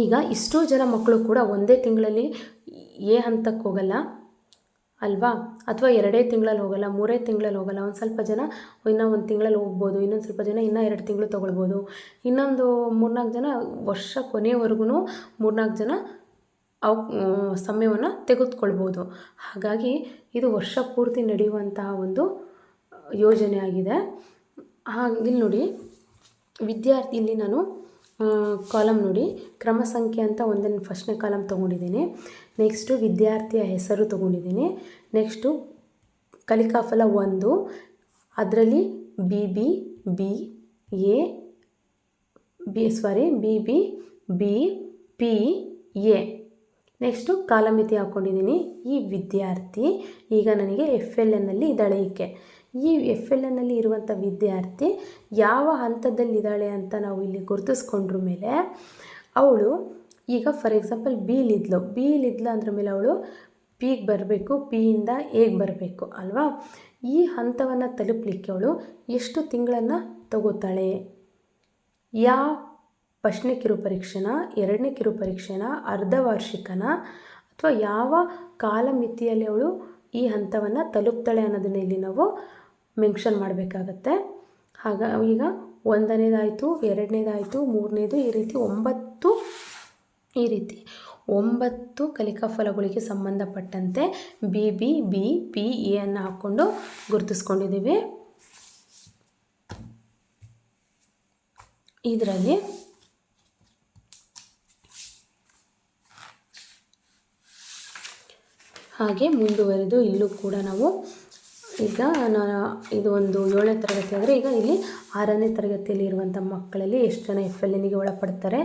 ಈಗ ಇಷ್ಟೋ ಜನ ಮಕ್ಕಳು ಕೂಡ ಒಂದೇ ತಿಂಗಳಲ್ಲಿ ಎ ಹಂತಕ್ಕೆ ಹೋಗಲ್ಲ, ಅಲ್ವಾ? ಅಥವಾ ಎರಡೇ ತಿಂಗಳಲ್ಲಿ ಹೋಗಲ್ಲ, ಮೂರೇ ತಿಂಗಳಲ್ಲಿ ಹೋಗಲ್ಲ, ಒಂದು ಸ್ವಲ್ಪ ಜನ ಇನ್ನೂ ಒಂದು ತಿಂಗಳಲ್ಲಿ ಹೋಗ್ಬೋದು, ಇನ್ನೊಂದು ಸ್ವಲ್ಪ ಜನ ಇನ್ನೂ ಎರಡು ತಿಂಗಳು ತೊಗೊಳ್ಬೋದು. ಇನ್ನೊಂದು ಮೂರ್ನಾಲ್ಕು ಜನ ವರ್ಷ ಕೊನೆಯವರೆಗೂ ಮೂರ್ನಾಲ್ಕು ಜನ ಅವು ಸಮಯವನ್ನು ತೆಗೆದುಕೊಳ್ಬೋದು. ಹಾಗಾಗಿ ಇದು ವರ್ಷ ಪೂರ್ತಿ ನಡೆಯುವಂತಹ ಒಂದು ಯೋಜನೆ ಆಗಿದೆ. ಹಾಗೆ ಇಲ್ಲಿ ನೋಡಿ. ವಿದ್ಯಾರ್ಥಿ ಇಲ್ಲಿ ನಾನು ಕಾಲಮ್ ನೋಡಿ. ಕ್ರಮ ಸಂಖ್ಯೆ ಅಂತ ಒಂದನ್ನು ಫಸ್ಟ್ನೇ ಕಾಲಮ್ ತೊಗೊಂಡಿದ್ದೀನಿ. ನೆಕ್ಸ್ಟು ವಿದ್ಯಾರ್ಥಿಯ ಹೆಸರು ತೊಗೊಂಡಿದ್ದೀನಿ. ನೆಕ್ಸ್ಟು ಕಲಿಕಾಫಲ ಒಂದು, ಅದರಲ್ಲಿ B B B, A, B sorry B B B, P, A. Next ಕಾಲಮಿತಿ ಹಾಕ್ಕೊಂಡಿದ್ದೀನಿ. ಈ ವಿದ್ಯಾರ್ಥಿ, ಈಗ ನನಗೆ ಎಫ್ ಎಲ್ ಎನ್ನಲ್ಲಿ ಇದ್ದಾಳೆ ಈಕೆ. ಈ ಎಫ್ ಎಲ್ ಎನ್ನಲ್ಲಿ ಇರುವಂಥ ವಿದ್ಯಾರ್ಥಿ ಯಾವ ಹಂತದಲ್ಲಿ ಇದ್ದಾಳೆ ಅಂತ ನಾವು ಇಲ್ಲಿ ಗುರುತಿಸ್ಕೊಂಡ್ರ ಮೇಲೆ ಅವಳು ಈಗ ಫಾರ್ ಎಕ್ಸಾಂಪಲ್ ಬೀಲಿದ್ಲು ಬೀಲಿದ್ಲು ಅಂದ್ರ ಮೇಲೆ ಅವಳು ಪಿಗೆ ಬರಬೇಕು ಪಿಯಿಂದ ಎಗೆ ಬರಬೇಕು ಅಲ್ವಾ? ಈ ಹಂತವನ್ನು ತಲುಪಲಿಕ್ಕೆ ಅವಳು ಎಷ್ಟು ತಿಂಗಳನ್ನು ತಗೋತಾಳೆ? ಯಾವ ಫಸ್ಟ್ನೇ ಕಿರು ಪರೀಕ್ಷೆನ ಎರಡನೇ ಕಿರು ಪರೀಕ್ಷೆನ ಅರ್ಧ ವಾರ್ಷಿಕನ ಅಥವಾ ಯಾವ ಕಾಲಮಿತಿಯಲ್ಲಿ ಅವಳು ಈ ಹಂತವನ್ನು ತಲುಪ್ತಾಳೆ ಅನ್ನೋದನ್ನ ಇಲ್ಲಿ ನಾವು ಮೆನ್ಷನ್ ಮಾಡಬೇಕಾಗತ್ತೆ. ಹಾಗ, ಈಗ ಒಂದನೇದಾಯಿತು, ಎರಡನೇದಾಯಿತು, ಮೂರನೇದು ಈ ರೀತಿ ಒಂಬತ್ತು, ಈ ರೀತಿ ಒಂಬತ್ತು ಕಲಿಕಾ ಫಲಗಳಿಗೆ ಸಂಬಂಧಪಟ್ಟಂತೆ B B B, P, A ಅನ್ನು ಹಾಕ್ಕೊಂಡು ಗುರುತಿಸ್ಕೊಂಡಿದ್ದೀವಿ. ಇದರಲ್ಲಿ ಹಾಗೆ ಮುಂದುವರೆದು ಇಲ್ಲೂ ಕೂಡ ನಾವು ಈಗ ನಾನು ಇದು ಒಂದು ಏಳನೇ ತರಗತಿ ಆದರೆ ಈಗ ಇಲ್ಲಿ ಆರನೇ ತರಗತಿಯಲ್ಲಿ ಇರುವಂಥ ಮಕ್ಕಳಲ್ಲಿ ಎಷ್ಟು ಜನ ಎಫ್ ಎಲ್ ಎನ್ಗೆ ಒಳಪಡ್ತಾರೆ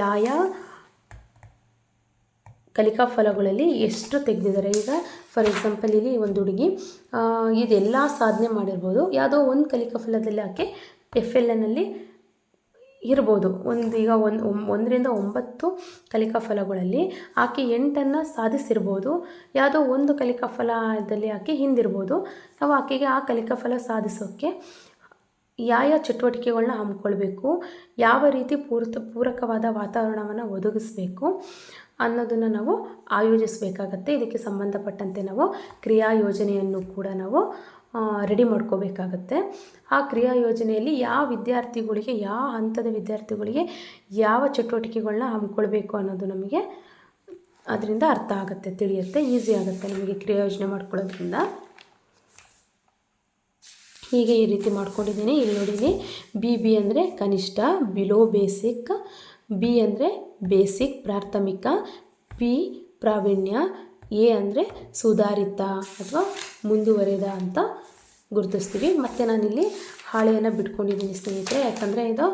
ಯಾವ ಕಲಿಕಾ ಫಲಗಳಲ್ಲಿ ಎಷ್ಟು ತೆಗೆದಿದ್ದಾರೆ. ಈಗ ಫಾರ್ ಎಕ್ಸಾಂಪಲ್ ಇಲ್ಲಿ ಒಂದು ಹುಡುಗಿ ಇದೆಲ್ಲ ಸಾಧನೆ ಮಾಡಿರ್ಬೋದು. ಯಾವುದೋ ಒಂದು ಕಲಿಕಾ ಫಲದಲ್ಲಿ ಆಕೆ ಎಫ್ ಎಲ್ ಎನ್ನಲ್ಲಿ ಇರ್ಬೋದು. ಒಂದು ಈಗ ಒಂದು ಒಂದರಿಂದ ಒಂಬತ್ತು ಕಲಿಕಾ ಫಲಗಳಲ್ಲಿ ಆಕೆ ಎಂಟನ್ನು ಸಾಧಿಸಿರ್ಬೋದು. ಯಾವುದೋ ಒಂದು ಕಲಿಕಾ ಫಲದಲ್ಲಿ ಆಕೆ ಹಿಂದಿರ್ಬೋದು. ನಾವು ಆಕೆಗೆ ಆ ಕಲಿಕಾ ಫಲ ಸಾಧಿಸೋಕ್ಕೆ ಯಾವ ಚಟುವಟಿಕೆಗಳನ್ನ ಹಮ್ಮಿಕೊಳ್ಬೇಕು, ಯಾವ ರೀತಿ ಪೂರ್ತ, ಪೂರಕವಾದ ವಾತಾವರಣವನ್ನು ಒದಗಿಸ್ಬೇಕು ಅನ್ನೋದನ್ನು ನಾವು ಆಯೋಜಿಸಬೇಕಾಗತ್ತೆ. ಇದಕ್ಕೆ ಸಂಬಂಧಪಟ್ಟಂತೆ ನಾವು ಕ್ರಿಯಾ ಯೋಜನೆಯನ್ನು ಕೂಡ ನಾವು ರೆಡಿ ಮಾಡ್ಕೋಬೇಕಾಗತ್ತೆ. ಆ ಕ್ರಿಯಾ ಯೋಜನೆಯಲ್ಲಿ ಯಾವ ವಿದ್ಯಾರ್ಥಿಗಳಿಗೆ, ಯಾವ ಹಂತದ ವಿದ್ಯಾರ್ಥಿಗಳಿಗೆ ಯಾವ ಚಟುವಟಿಕೆಗಳನ್ನ ಹಮ್ಮಿಕೊಳ್ಬೇಕು ಅನ್ನೋದು ನಮಗೆ ಅದರಿಂದ ಅರ್ಥ ಆಗುತ್ತೆ, ತಿಳಿಯುತ್ತೆ ಈಸಿ ಆಗುತ್ತೆ ನಮಗೆ ಕ್ರಿಯಾ ಯೋಜನೆ ಮಾಡ್ಕೊಳ್ಳೋದ್ರಿಂದ. ಹೀಗೆ ಈ ರೀತಿ ಮಾಡ್ಕೊಂಡಿದ್ದೀನಿ. ಇಲ್ಲಿ ನೋಡಿದ್ದೀನಿ. ಬಿ ಬಿ ಅಂದರೆ ಕನಿಷ್ಠ ಬಿಲೋ ಬೇಸಿಕ್ ಬಿ ಅಂದರೆ ಬೇಸಿಕ್ ಪ್ರಾಥಮಿಕ ಪಿ ಪ್ರಾವೀಣ್ಯ ಎ ಅಂದರೆ ಸುಧಾರಿತ ಅಥವಾ ಮುಂದುವರೆದ ಅಂತ ಗುರುತಿಸ್ತೀವಿ. ಮತ್ತು ನಾನಿಲ್ಲಿ ಹಾಳೆಯನ್ನು ಬಿಟ್ಕೊಂಡಿದ್ದೀನಿ ಸ್ನೇಹಿತರೆ. ಯಾಕಂದರೆ ಇದು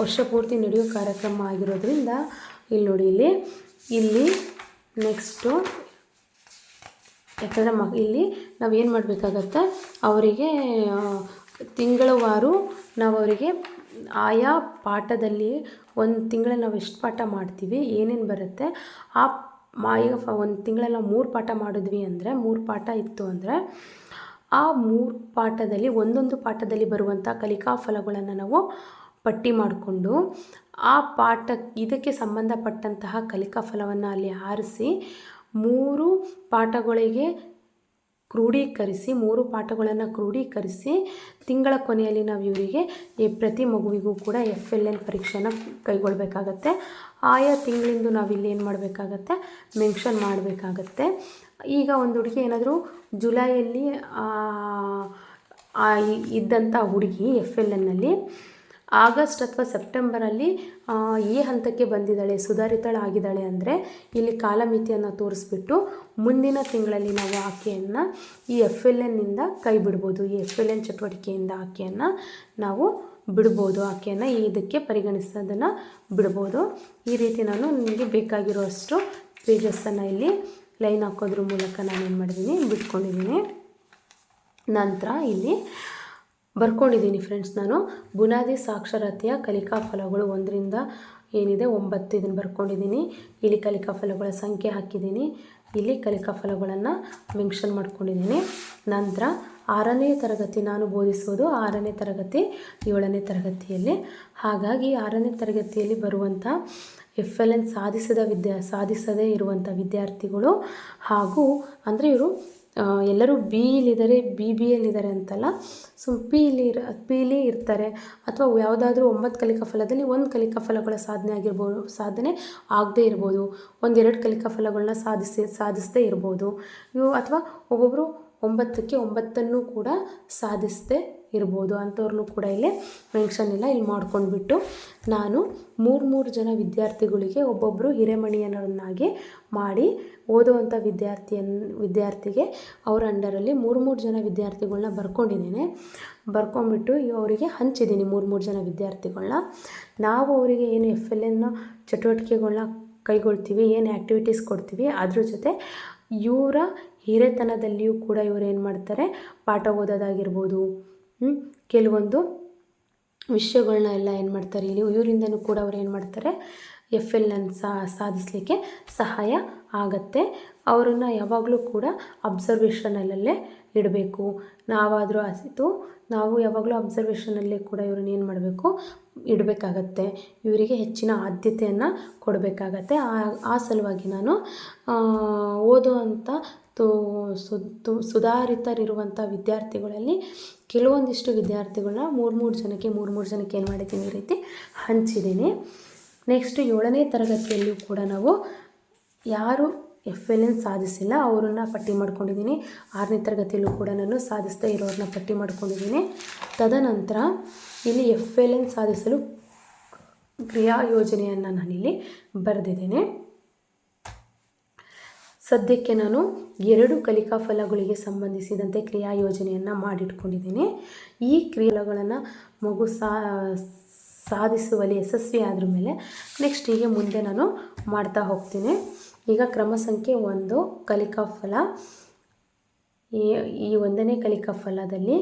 ವರ್ಷ ಪೂರ್ತಿ ನಡೆಯೋ ಕಾರ್ಯಕ್ರಮ ಆಗಿರೋದ್ರಿಂದ ಇಲ್ಲಿ ನೋಡಿ, ಇಲ್ಲಿ ಇಲ್ಲಿ ನೆಕ್ಸ್ಟು ಯಾಕಂದರೆ ಮ, ಇಲ್ಲಿ ನಾವು ಏನು ಮಾಡಬೇಕಾಗತ್ತೆ, ಅವರಿಗೆ ತಿಂಗಳವಾರು ನಾವು ಅವರಿಗೆ ಆಯಾ ಪಾಠದಲ್ಲಿ ಒಂದು ತಿಂಗಳು ನಾವು ಎಷ್ಟು ಪಾಠ ಮಾಡ್ತೀವಿ, ಏನೇನು ಬರುತ್ತೆ, ಆ ಮಾ, ಈಗ ಒಂದು ತಿಂಗಳೆಲ್ಲ ಮೂರು ಪಾಠ ಮಾಡಿದ್ವಿ ಅಂದರೆ, ಮೂರು ಪಾಠ ಇತ್ತು ಅಂದರೆ, ಆ ಮೂರು ಪಾಠದಲ್ಲಿ, ಒಂದೊಂದು ಪಾಠದಲ್ಲಿ ಬರುವಂಥ ಕಲಿಕಾ ಫಲಗಳನ್ನು ನಾವು ಪಟ್ಟಿ ಮಾಡಿಕೊಂಡು, ಆ ಪಾಠ, ಇದಕ್ಕೆ ಸಂಬಂಧಪಟ್ಟಂತಹ ಕಲಿಕಾ ಫಲವನ್ನು ಅಲ್ಲಿ ಆರಿಸಿ, ಮೂರು ಪಾಠಗಳಿಗೆ ಕ್ರೋಢೀಕರಿಸಿ ಮೂರು ಪಾಠಗಳನ್ನು ಕ್ರೋಢೀಕರಿಸಿ ತಿಂಗಳ ಕೊನೆಯಲ್ಲಿ ನಾವು ಇವರಿಗೆ ಪ್ರತಿ ಮಗುವಿಗೂ ಕೂಡ ಎಫ್ ಎಲ್ ಎನ್ ಪರೀಕ್ಷೆನ ಕೈಗೊಳ್ಳಬೇಕಾಗತ್ತೆ ಆಯಾ ತಿಂಗಳಿಂದ ನಾವಿಲ್ಲಿ ಏನು ಮಾಡಬೇಕಾಗತ್ತೆ? ಮೆನ್ಷನ್ ಮಾಡಬೇಕಾಗತ್ತೆ. ಈಗ ಒಂದು ಹುಡುಗಿ ಏನಾದರೂ ಜುಲೈಯಲ್ಲಿ ಇದ್ದಂಥ ಹುಡುಗಿ ಎಫ್ ಎಲ್ ಎನ್ನಲ್ಲಿ ಆಗಸ್ಟ್ ಅಥವಾ ಸೆಪ್ಟೆಂಬರಲ್ಲಿ ಈ ಹಂತಕ್ಕೆ ಬಂದಿದ್ದಾಳೆ, ಸುಧಾರಿತಳಾಗಿದ್ದಾಳೆ ಅಂದರೆ ಇಲ್ಲಿ ಕಾಲಮಿತಿಯನ್ನು ತೋರಿಸ್ಬಿಟ್ಟು ಮುಂದಿನ ತಿಂಗಳಲ್ಲಿ ನಾವು ಆಕೆಯನ್ನು ಈ ಎಫ್ ಎಲ್ ಎನ್ನಿಂದ ಕೈ ಬಿಡ್ಬೋದು ಈ ಎಫ್ ಎಲ್ ಎನ್ ಚಟುವಟಿಕೆಯಿಂದ ಆಕೆಯನ್ನು ನಾವು ಬಿಡ್ಬೋದು. ಆಕೆಯನ್ನು ಇದಕ್ಕೆ ಪರಿಗಣಿಸೋದನ್ನು ಬಿಡ್ಬೋದು. ಈ ರೀತಿ ನಾನು ನಿಮಗೆ ಬೇಕಾಗಿರುವಷ್ಟು ಪೇಜಸ್ಸನ್ನು ಇಲ್ಲಿ ಲೈನ್ ಹಾಕೋದ್ರ ಮೂಲಕ ನಾನು ಏನು ಮಾಡಿದ್ದೀನಿ ಬಿಟ್ಕೊಂಡಿದ್ದೀನಿ ನಂತರ ಇಲ್ಲಿ ಬರ್ಕೊಂಡಿದ್ದೀನಿ ಫ್ರೆಂಡ್ಸ್ ನಾನು. ಬುನಾದಿ ಸಾಕ್ಷರತೆಯ ಕಲಿಕಾ ಫಲಗಳು ಒಂದರಿಂದ ಏನಿದೆ ಒಂಬತ್ತು ಇದನ್ನು ಬರ್ಕೊಂಡಿದ್ದೀನಿ. ಇಲ್ಲಿ ಕಲಿಕಾ ಫಲಗಳ ಸಂಖ್ಯೆ ಹಾಕಿದ್ದೀನಿ. ಇಲ್ಲಿ ಕಲಿಕಾ ಫಲಗಳನ್ನು ಮೆನ್ಷನ್ ಮಾಡ್ಕೊಂಡಿದ್ದೀನಿ. ನಂತರ ಆರನೇ ತರಗತಿ ನಾನು ಬೋಧಿಸೋದು ಆರನೇ ತರಗತಿ, ಏಳನೇ ತರಗತಿಯಲ್ಲಿ. ಹಾಗಾಗಿ ಆರನೇ ತರಗತಿಯಲ್ಲಿ ಬರುವಂಥ ಎಫ್ ಎಲ್ ಎನ್ ಸಾಧಿಸದ ವಿದ್ಯಾ, ಸಾಧಿಸದೇ ಇರುವಂಥ ವಿದ್ಯಾರ್ಥಿಗಳು ಹಾಗೂ ಅಂದರೆ ಇವರು ಎಲ್ಲರೂ ಬಿ ಇಲ್ಲಿದ್ದಾರೆ ಬಿ ಬಿ ಎಲ್ಲಿದ್ದಾರೆ ಅಂತಲ್ಲ. ಸೊ ಪಿ ಇಲ್ಲಿ ಇರ ಪಿಲಿ ಇರ್ತಾರೆ. ಅಥವಾ ಯಾವುದಾದ್ರೂ ಒಂಬತ್ತು ಕಲಿಕಾ ಫಲದಲ್ಲಿ ಒಂದು ಕಲಿಕಾ ಫಲಗಳ ಸಾಧನೆ ಆಗಿರ್ಬೋದು, ಸಾಧನೆ ಆಗದೇ ಇರ್ಬೋದು. ಒಂದೆರಡು ಕಲಿಕಾ ಫಲಗಳನ್ನ ಸಾಧಿಸಿ, ಸಾಧಿಸದೇ ಇರ್ಬೋದು. ಇವು ಅಥವಾ ಒಬ್ಬೊಬ್ಬರು ಒಂಬತ್ತಕ್ಕೆ ಒಂಬತ್ತನ್ನು ಕೂಡ ಸಾಧಿಸದೇ ಇರ್ಬೋದು ಅಂಥವ್ರನ್ನೂ ಕೂಡ ಇಲ್ಲಿ ಮೆನ್ಷನ್ ಇಲ್ಲ ಇಲ್ಲಿ ಮಾಡ್ಕೊಂಡ್ಬಿಟ್ಟು ನಾನು ಮೂರು ಮೂರು ಜನ ವಿದ್ಯಾರ್ಥಿಗಳಿಗೆ ಒಬ್ಬೊಬ್ಬರು ಹಿರೇಮಣಿಯನ್ನಾಗಿ ಮಾಡಿ ಓದುವಂಥ ವಿದ್ಯಾರ್ಥಿಯನ್, ವಿದ್ಯಾರ್ಥಿಗೆ ಅವರ ಅಂಡರಲ್ಲಿ ಮೂರು ಮೂರು ಜನ ವಿದ್ಯಾರ್ಥಿಗಳನ್ನ ಬರ್ಕೊಂಡಿದ್ದೀನಿ ಬರ್ಕೊಂಬಿಟ್ಟು ಅವರಿಗೆ ಹಂಚಿದ್ದೀನಿ ಮೂರು ಮೂರು ಜನ ವಿದ್ಯಾರ್ಥಿಗಳನ್ನ ನಾವು ಅವರಿಗೆ ಏನು ಎಫ್ ಎಲ್ ಎನ್ ಚಟುವಟಿಕೆಗಳನ್ನ ಕೈಗೊಳ್ತೀವಿ, ಏನು ಆ್ಯಕ್ಟಿವಿಟೀಸ್ ಕೊಡ್ತೀವಿ, ಅದ್ರ ಜೊತೆ ಇವರ ಹಿರೇತನದಲ್ಲಿಯೂ ಕೂಡ ಇವರು ಏನು ಮಾಡ್ತಾರೆ, ಪಾಠ ಓದೋದಾಗಿರ್ಬೋದು? ಕೆಲವೊಂದು ವಿಷಯಗಳನ್ನ ಎಲ್ಲ ಏನು ಮಾಡ್ತಾರೆ ಇಲ್ಲಿ, ಇವರಿಂದನೂ ಕೂಡ ಅವ್ರು ಏನು ಮಾಡ್ತಾರೆ ಎಫ್ ಎಲ್ ಅನ್ನು ಸಾಧಿಸಲಿಕ್ಕೆ ಸಹಾಯ ಆಗತ್ತೆ. ಅವರನ್ನು ಯಾವಾಗಲೂ ಕೂಡ ಅಬ್ಸರ್ವೇಷನಲ್ಲೇ ಇಡಬೇಕು. ನಾವಾದರೂ ಆಸಿತು ನಾವು ಯಾವಾಗಲೂ ಅಬ್ಸರ್ವೇಷನಲ್ಲೇ ಕೂಡ ಇವ್ರನ್ನ ಏನು ಮಾಡಬೇಕು, ಇಡಬೇಕಾಗತ್ತೆ. ಇವರಿಗೆ ಹೆಚ್ಚಿನ ಆದ್ಯತೆಯನ್ನು ಕೊಡಬೇಕಾಗತ್ತೆ. ಆ ಆ ಸಲುವಾಗಿ ನಾನು ಓದೋ ಓದುವಂಥ ತು ಸು- ತು- ಸುಧಾರಿತರಿರುವಂಥ ವಿದ್ಯಾರ್ಥಿಗಳಲ್ಲಿ ಕೆಲವೊಂದಿಷ್ಟು ವಿದ್ಯಾರ್ಥಿಗಳನ್ನ ಮೂರು ಮೂರು ಜನಕ್ಕೆ ಮೂರು ಮೂರು ಜನಕ್ಕೆ ಏನು ಮಾಡಿದ್ದೀನಿ ಈ ರೀತಿ ಹಂಚಿದ್ದೀನಿ. ನೆಕ್ಸ್ಟ್ ಏಳನೇ ತರಗತಿಯಲ್ಲಿಯೂ ಕೂಡ ನಾವು ಯಾರು ಎಫ್ ಎಲ್ ಎನ್ ಸಾಧಿಸಿಲ್ಲ, ಅವರನ್ನು ಪಟ್ಟಿ ಮಾಡ್ಕೊಂಡಿದ್ದೀನಿ. ಆರನೇ ತರಗತಿಯಲ್ಲೂ ಕೂಡ ನಾನು ಸಾಧಿಸದೇ ಇರೋರನ್ನ ಪಟ್ಟಿ ಮಾಡ್ಕೊಂಡಿದ್ದೀನಿ. ತದನಂತರ ಇಲ್ಲಿ ಎಫ್ ಎಲ್ ಎನ್ ಸಾಧಿಸಲು ಕ್ರಿಯಾ ಯೋಜನೆಯನ್ನು ನಾನಿಲ್ಲಿ ಬರೆದಿದ್ದೇನೆ. ಸದ್ಯಕ್ಕೆ ನಾನು ಎರಡು ಕಲಿಕಾ ಫಲಗಳಿಗೆ ಸಂಬಂಧಿಸಿದಂತೆ ಕ್ರಿಯಾ ಯೋಜನೆಯನ್ನು ಮಾಡಿಟ್ಕೊಂಡಿದ್ದೀನಿ. ಈ ಕ್ರಿಯೆಗಳನ್ನು ಮಗು ಸಾ, ಸಾಧಿಸುವಲ್ಲಿ ಯಶಸ್ವಿ ಮೇಲೆ ನೆಕ್ಸ್ಟ್ ಹೀಗೆ ಮುಂದೆ ನಾನು ಮಾಡ್ತಾ ಹೋಗ್ತೀನಿ. ಈಗ ಕ್ರಮ ಸಂಖ್ಯೆ ಒಂದು, ಕಲಿಕಾ ಫಲ. ಈ ಈ ಒಂದನೇ ಕಲಿಕಾ ಫಲದಲ್ಲಿ